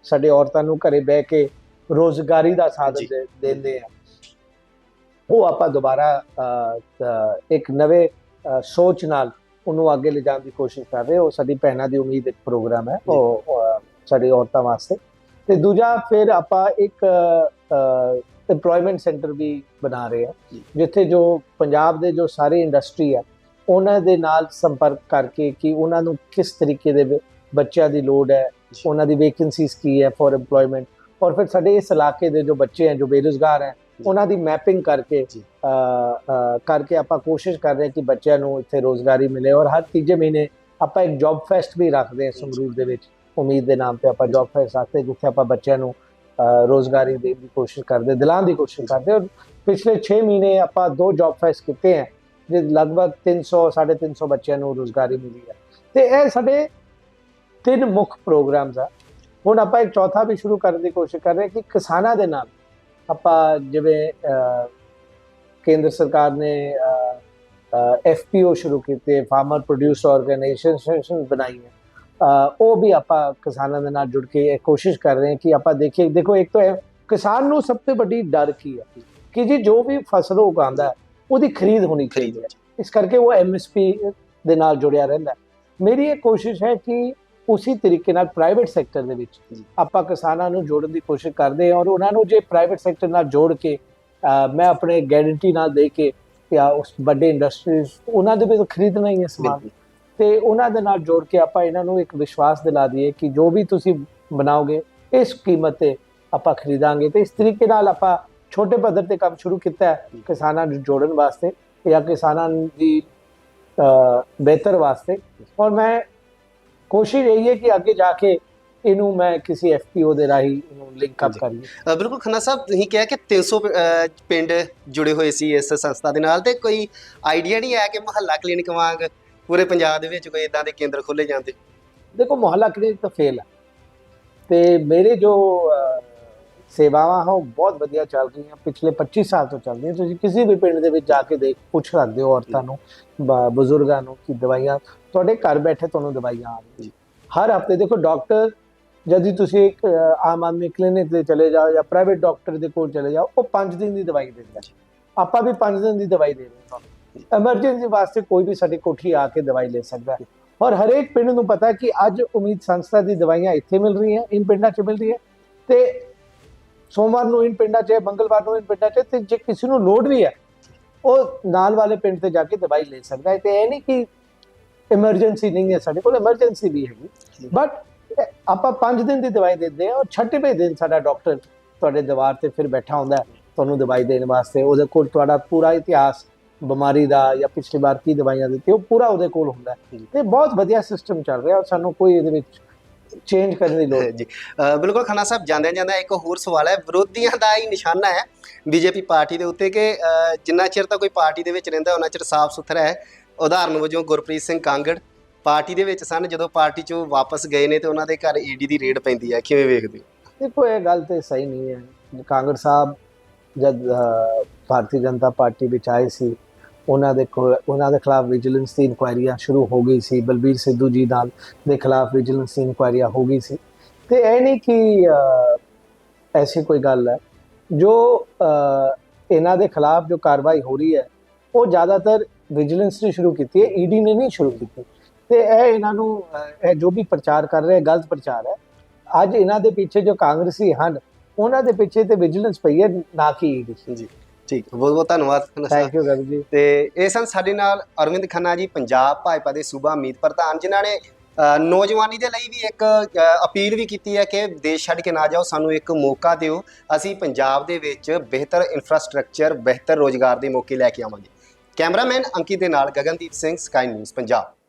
ਸਾਡੇ ਔਰਤਾਂ ਨੂੰ ਘਰੇ ਬਹਿ ਕੇ ਰੋਜ਼ਗਾਰੀ ਦਾ ਸਾਧਨ ਦਿੰਦੇ ਆ ਉਹ ਆਪਾਂ ਦੁਬਾਰਾ ਇੱਕ ਨਵੇਂ ਸੋਚ ਨਾਲ ਉਹਨੂੰ ਅੱਗੇ ਲਿਜਾਣ ਦੀ ਕੋਸ਼ਿਸ਼ ਕਰ ਰਹੇ ਉਹ ਸਾਡੀ ਭੈਣਾਂ ਦੀ ਉਮੀਦ ਇੱਕ ਪ੍ਰੋਗਰਾਮ ਹੈ। ਉਹ ਸਾਡੀ ਔਰਤਾਂ ਵਾਸਤੇ। ਤੇ ਦੂਜਾ ਫਿਰ ਆਪਾਂ ਇੱਕ EMPLOYMENT ਸੈਂਟਰ ਵੀ ਬਣਾ ਰਹੇ ਹਾਂ ਜੀ। ਜਿੱਥੇ ਜੋ ਪੰਜਾਬ ਦੇ ਜੋ ਸਾਰੇ ਇੰਡਸਟਰੀ ਆ ਉਹਨਾਂ ਦੇ ਨਾਲ ਸੰਪਰਕ ਕਰਕੇ ਕਿ ਉਹਨਾਂ ਨੂੰ ਕਿਸ ਤਰੀਕੇ ਦੇ ਬੱਚਿਆਂ ਦੀ ਲੋੜ ਹੈ। ਉਹਨਾਂ ਦੀ ਵੇਕੈਂਸੀਜ਼ ਕੀ ਹੈ ਫॉर EMPLOYMENT ਔਰ ਫਿਰ ਸਾਡੇ ਇਸ ਇਲਾਕੇ ਦੇ ਜੋ ਬੱਚੇ ਹੈ ਜੋ ਬੇਰੁਜ਼ਗਾਰ ਹੈ ਜੀ। ਉਹਨਾਂ ਦੀ ਮੈਪਿੰਗ ਕਰਕੇ ਕਰਕੇ ਆਪਾਂ ਕੋਸ਼ਿਸ਼ ਕਰ ਰਹੇ ਹਾਂ ਕਿ ਬੱਚਿਆਂ ਨੂੰ ਇੱਥੇ ਰੋਜ਼ਗਾਰੀ ਮਿਲੇ ਔਰ ਹਰ ਤੀਜੇ ਮਹੀਨੇ ਆਪਾਂ ਇੱਕ ਜੌਬ ਫੈਸਟ ਵੀ ਰੱਖਦੇ ਹਾਂ ਸੰਗਰੂਰ ਦੇ ਵਿੱਚ ਉਮੀਦ ਦੇ ਨਾਮ ਤੇ ਆਪਾਂ ਜੌਬ ਫੈਸਟ ਰੱਖਦੇ ਜਿੱਥੇ ਆਪਾਂ ਬੱਚਿਆਂ ਨੂੰ ਅ, ਰੋਜ਼ਗਾਰੀ ਦੇਣ ਦੀ ਕੋਸ਼ਿਸ਼ ਕਰਦੇ ਦਿਲਾਂ ਦੀ ਕੋਸ਼ਿਸ਼ ਕਰਦੇ। ਔਰ ਪਿਛਲੇ 6 ਮਹੀਨੇ ਆਪਾਂ ਦੋ ਜੌਬ ਫੈਸਟ ਕੀਤੇ ਹੈ ਜਿਸ ਲਗਭਗ 300 350 ਬੱਚਿਆਂ ਨੂੰ ਰੋਜ਼ਗਾਰੀ ਮਿਲੀ ਹੈ। ਤੇ ਇਹ ਸਾਡੇ ਤਿੰਨ ਮੁੱਖ ਪ੍ਰੋਗਰਾਮਸ ਆ। ਹੁਣ ਆਪਾਂ ਇੱਕ ਚੌਥਾ ਵੀ ਸ਼ੁਰੂ ਕਰਨ ਦੀ ਕੋਸ਼ਿਸ਼ ਕਰ ਰਹੇ ਕਿ ਕਿਸਾਨਾਂ ਦੇ ਨਾਲ ਆਪਾਂ ਜਿਵੇਂ ਕੇਂਦਰ ਸਰਕਾਰ ਨੇ ਐਫਪੀਓ ਸ਼ੁਰੂ ਕੀਤੇ ਫਾਰਮਰ ਪ੍ਰੋਡਿਊਸਰ ਆਰਗੇਨਾਈਜੇਸ਼ਨ ਬਣਾਈ ਹੈ। ਉਹ ਵੀ ਆਪਾਂ ਕਿਸਾਨਾਂ ਦੇ ਨਾਲ ਜੁੜ ਕੇ ਇਹ ਕੋਸ਼ਿਸ਼ ਕਰ ਰਹੇ ਹਾਂ ਕਿ ਆਪਾਂ ਦੇਖੀਏ ਦੇਖੋ ਇੱਕ ਤਾਂ ਕਿਸਾਨ ਨੂੰ ਸਭ ਤੋਂ ਵੱਡੀ ਡਰ ਕੀ ਹੈ? ਕਿ ਜੀ ਜੋ ਵੀ ਫਸਲ ਉਗਾਉਂਦਾ ਹੈ, ਉਹਦੀ ਖਰੀਦ ਹੋਣੀ ਚਾਹੀਦੀ ਹੈ। ਇਸ ਕਰਕੇ ਉਹ ਐਮਐਸਪੀ ਦੇ ਨਾਲ ਜੁੜਿਆ ਰਹਿੰਦਾ। ਮੇਰੀ ਇਹ ਕੋਸ਼ਿਸ਼ ਹੈ ਕਿ ਉਸੇ ਤਰੀਕੇ ਨਾਲ ਪ੍ਰਾਈਵੇਟ ਸੈਕਟਰ ਦੇ ਵਿੱਚ। ਆਪਾਂ ਕਿਸਾਨਾਂ ਨੂੰ ਜੋੜਨ ਦੀ ਕੋਸ਼ਿਸ਼ ਕਰਦੇ ਹਾਂ ਔਰ ਉਹਨਾਂ ਨੂੰ ਜੇ ਪ੍ਰਾਈਵੇਟ ਸੈਕਟਰ ਨਾਲ ਜੋੜ ਕੇ ਮੈਂ ਆਪਣੇ ਗਾਰੰਟੀ ਨਾਲ ਦੇ ਕੇ ਜਾਂ ਉਸ ਵੱਡੇ ਇੰਡਸਟਰੀਜ਼ ਉਹਨਾਂ ਦੇ ਵੀ ਤਾਂ ਖਰੀਦਣਾ ਹੀ ਹੈ ਸਮਾਨ। ਤੇ ਉਹਨਾਂ ਦੇ ਨਾਲ ਜੋੜ ਕੇ ਆਪਾਂ ਇਹਨਾਂ ਨੂੰ ਇੱਕ ਵਿਸ਼ਵਾਸ ਦਿਲਾ ਦਈਏ ਕਿ ਜੋ ਵੀ ਤੁਸੀਂ ਬਣਾਓਗੇ ਇਸ ਕੀਮਤ ਤੇ ਆਪਾਂ ਖਰੀਦਾਂਗੇ। ਤੇ ਇਸ ਤਰੀਕੇ ਨਾਲ ਆਪਾਂ ਛੋਟੇ ਪੱਧਰ ਤੇ ਕੰਮ ਸ਼ੁਰੂ ਕੀਤਾ ਹੈ ਕਿਸਾਨਾਂ ਨੂੰ ਜੋੜਨ ਵਾਸਤੇ ਜਾਂ ਕਿਸਾਨਾਂ ਦੀ ਬਿਹਤਰ ਵਾਸਤੇ। ਔਰ ਮੈਂ ਕੋਸ਼ਿਸ਼ ਇਹੀ ਹੈ ਕਿ ਅੱਗੇ ਜਾ ਕੇ ਇਹਨੂੰ ਮੈਂ ਕਿਸੇ ਐਫਪੀਓ ਦੇ ਰਾਹੀਂ ਇਹਨੂੰ ਲਿੰਕ ਅਪ। ਕਰੀਏ। ਬਿਲਕੁਲ ਖੰਨਾ ਸਾਹਿਬ ਤੁਸੀਂ ਕਿਹਾ ਕਿ 300 ਪ- ਅ, ਪਿੰਡ ਜੁੜੇ ਹੋਏ ਸੀ ਇਸ ਸੰਸਥਾ ਦੇ ਨਾਲ ਤੇ ਕੋਈ ਆਈਡੀਆ ਨਹੀਂ ਆਇਆ ਕਿ ਮਹੱਲਾ ਕਲੀਨਿਕ ਵਾਂਗ ਪੂਰੇ ਪੰਜਾਬ ਦੇ ਵਿੱਚ ਕੋਈ ਇਦਾਂ ਦੇ ਕੇਂਦਰ ਖੋਲੇ ਜਾਂਦੇ ਦੇਖੋ ਮੁਹੱਲਾ ਕਲੀਨਿਕ ਤਾਂ ਫੇਲ ਹੈ ਤੇ ਮੇਰੇ ਜੋ ਸੇਵਾਵਾਂ ਉਹ ਬਹੁਤ ਵਧੀਆ ਚੱਲ ਰਹੀਆਂ। ਪਿਛਲੇ 25 ਸਾਲ ਤੋਂ ਚੱਲ ਰਹੀਆਂ। ਤੁਸੀਂ ਕਿਸੇ ਵੀ ਪਿੰਡ ਦੇ ਵਿੱਚ ਜਾ ਕੇ ਦੇਖ ਪੁੱਛ ਸਕਦੇ ਹੋ ਔਰਤਾਂ ਨੂੰ ਬਜ਼ੁਰਗਾਂ ਨੂੰ ਕਿ ਦਵਾਈਆਂ ਤੁਹਾਡੇ ਘਰ ਬੈਠੇ ਤੁਹਾਨੂੰ ਦਵਾਈਆਂ ਆ ਰਹੀਆਂ। ਹਰ ਹਫ਼ਤੇ ਦੇਖੋ ਡਾਕਟਰ ਜਦ ਤੁਸੀਂ ਇੱਕ ਆਮ ਆਦਮੀ ਕਲੀਨਿਕ ਤੇ ਚਲੇ ਜਾਓ ਜਾਂ ਪ੍ਰਾਈਵੇਟ ਡਾਕਟਰ ਦੇ ਕੋਲ ਚਲੇ ਜਾਓ ਉਹ 5 ਦਿਨ ਦੀ ਦਵਾਈ ਦਿੰਦਾ। ਹੈ। ਆਪਾਂ ਵੀ 5 ਦਿਨ ਦੀ ਦਵਾਈ ਦੇ ਰਹੇ ਹਾਂ। ਐਮਰਜੈਂਸੀ ਵਾਸਤੇ ਕੋਈ ਵੀ ਸਾਡੀ ਕੋਠੀ ਆ ਕੇ ਦਵਾਈ ਲੈ ਸਕਦਾ ਹੈ। ਔਰ ਹਰੇਕ ਪਿੰਡ ਨੂੰ ਪਤਾ ਕਿ ਅੱਜ ਉਮੀਦ ਸੰਸਥਾ ਦੀ ਦਵਾਈਆਂ ਇੱਥੇ ਮਿਲ ਰਹੀਆਂ, ਇਨ ਪਿੰਡਾਂ 'ਚ ਮਿਲ ਰਹੀਆਂ। ਤੇ ਸੋਮਵਾਰ ਨੂੰ ਇਨ ਪਿੰਡਾਂ 'ਚ ਮੰਗਲਵਾਰ ਨੂੰ ਇਨ ਪਿੰਡਾਂ 'ਚ ਤੇ ਜੇ ਕਿਸੇ ਨੂੰ ਲੋੜ ਵੀ ਹੈ, ਉਹ ਨਾਲ ਵਾਲੇ ਪਿੰਡ ਤੇ ਜਾ ਕੇ ਦਵਾਈ ਲੈ ਸਕਦਾ ਹੈ। ਤੇ ਇਹ ਨਹੀਂ ਕਿ ਐਮਰਜੈਂਸੀ ਨਹੀਂ ਹੈ, ਸਾਡੇ ਕੋਲ ਐਮਰਜੈਂਸੀ ਵੀ ਹੈਗੀ। ਬਟ ਆਪਾਂ 5 ਦਿਨ ਦੀ ਦਵਾਈ ਦਿੰਦੇ ਆ ਔਰ 6ਵੇਂ ਦਿਨ ਸਾਡਾ ਡਾਕਟਰ ਤੁਹਾਡੇ ਦੀਵਾਰ ਤੇ ਫਿਰ ਬੈਠਾ ਹੁੰਦਾ ਤੁਹਾਨੂੰ ਦਵਾਈ ਦੇਣ ਵਾਸਤੇ। ਉਹਦੇ ਕੋਲ ਤੁਹਾਡਾ ਪੂਰਾ ਇਤਿਹਾਸ ਬਿਮਾਰੀ ਦਾ ਜਾਂ ਪਿਛਲੀ ਵਾਰ ਕੀ ਦਵਾਈਆਂ ਦਿੱਤੀ ਉਹ ਪੂਰਾ ਉਹਦੇ ਕੋਲ ਹੁੰਦਾ। ਤੇ ਬਹੁਤ ਵਧੀਆ ਸਿਸਟਮ ਚੱਲ ਰਿਹਾ ਔਰ ਸਾਨੂੰ ਕੋਈ ਇਹਦੇ ਵਿੱਚ ਚੇਂਜ ਕਰਨ ਦੀ ਲੋੜ ਜੀ। ਬਿਲਕੁਲ ਖੰਨਾ ਸਾਹਿਬ ਜਾਂਦਿਆਂ ਜਾਂਦਿਆਂ ਇੱਕ ਹੋਰ ਸਵਾਲ ਹੈ। ਵਿਰੋਧੀਆਂ ਦਾ ਹੀ ਨਿਸ਼ਾਨਾ ਹੈ ਬੀਜੇਪੀ ਪਾਰਟੀ ਦੇ ਉੱਤੇ ਕਿ ਜਿੰਨਾ ਚਿਰ ਤਾਂ ਕੋਈ ਪਾਰਟੀ ਦੇ ਵਿੱਚ ਰਹਿੰਦਾ ਉਹਨਾਂ ਚਿਰ ਸਾਫ਼ ਸੁਥਰਾ ਹੈ। ਉਦਾਹਰਨ ਵਜੋਂ ਗੁਰਪ੍ਰੀਤ ਸਿੰਘ ਕਾਂਗੜ ਪਾਰਟੀ ਦੇ ਵਿੱਚ ਸਨ ਜਦੋਂ ਪਾਰਟੀ ਚੋਂ ਵਾਪਸ ਗਏ ਨੇ ਤੇ ਉਹਨਾਂ ਦੇ ਘਰ ਈਡੀ ਦੀ ਰੇਡ ਪੈਂਦੀ ਹੈ। ਕਿਵੇਂ ਵੇਖਦੇ ਦੇਖੋ ਇਹ ਗੱਲ ਤੇ ਸਹੀ ਨਹੀਂ ਹੈ। ਕਾਂਗੜ ਸਾਹਿਬ ਜਦ ਭਾਰਤੀ ਜਨਤਾ ਪਾਰਟੀ ਵਿੱਚ ਆਏ ਸੀ ਉਹਨਾਂ ਦੇ ਕੋਲ ਉਹਨਾਂ ਦੇ ਖਿਲਾਫ ਵਿਜੀਲੈਂਸ ਦੀ ਇਨਕੁਆਇਰੀਆਂ ਸ਼ੁਰੂ ਹੋ ਗਈ ਸੀ। ਬਲਬੀਰ ਸਿੱਧੂ ਜੀ ਨਾਲ ਦੇ ਖਿਲਾਫ ਵਿਜੀਲੈਂਸ ਦੀ ਇਨਕੁਆਇਰੀਆਂ ਹੋ ਗਈ ਸੀ। ਤੇ ਇਹ ਨਹੀਂ ਕਿ ਐਸੀ ਕੋਈ ਗੱਲ ਹੈ। ਜੋ ਇਹਨਾਂ ਦੇ ਖਿਲਾਫ ਜੋ ਕਾਰਵਾਈ ਹੋ ਰਹੀ ਹੈ, ਉਹ ਜ਼ਿਆਦਾਤਰ ਵਿਜੀਲੈਂਸ ਨੇ ਸ਼ੁਰੂ ਕੀਤੀ ਹੈ। ਈਡੀ ਨੇ ਨਹੀਂ ਸ਼ੁਰੂ ਕੀਤੀ। ਤੇ ਇਹ ਇਹਨਾਂ ਨੂੰ ਇਹ ਜੋ ਵੀ ਪ੍ਰਚਾਰ ਕਰ ਰਹੇ ਗਲਤ ਪ੍ਰਚਾਰ ਹੈ। ਅੱਜ ਇਹਨਾਂ ਦੇ ਪਿੱਛੇ ਜੋ ਕਾਂਗਰਸੀ ਹਨ, ਉਹਨਾਂ ਦੇ ਪਿੱਛੇ ਤੇ ਵਿਜੀਲੈਂਸ ਪਈ ਹੈ, ਨਾ ਕਿ ਈਡੀ ਜੀ। ਠੀਕ ਬਹੁਤ ਬਹੁਤ ਧੰਨਵਾਦ ਖੰਨਾ ਸਾਹਿਬ। Thank you Gagan ji. ਤੇ ਇਹ ਸਨ ਸਾਡੇ ਨਾਲ ਅਰਵਿੰਦ ਖੰਨਾ ਜੀ ਪੰਜਾਬ ਭਾਜਪਾ ਦੇ ਸੂਬਾ ਮੀਤ ਪ੍ਰਧਾਨ ਜਿਨ੍ਹਾਂ ਨੇ ਨੌਜਵਾਨੀ ਦੇ ਲਈ ਵੀ ਇੱਕ ਅਪੀਲ ਵੀ ਕੀਤੀ ਹੈ ਕਿ ਦੇਸ਼ ਛੱਡ ਕੇ ਨਾ ਜਾਓ ਸਾਨੂੰ ਇੱਕ ਮੌਕਾ ਦਿਓ ਅਸੀਂ ਪੰਜਾਬ ਦੇ ਵਿੱਚ ਬਿਹਤਰ ਇਨਫਰਾਸਟ੍ਰਕਚਰ ਬਿਹਤਰ ਰੋਜ਼ਗਾਰ ਦੇ ਮੌਕੇ ਲੈ ਕੇ ਆਵਾਂਗੇ। ਕੈਮਰਾਮੈਨ ਅੰਕਿਤ ਦੇ ਨਾਲ ਗਗਨਦੀਪ ਸਿੰਘ ਸਕਾਈ ਨਿਊਜ਼ ਪੰਜਾਬ।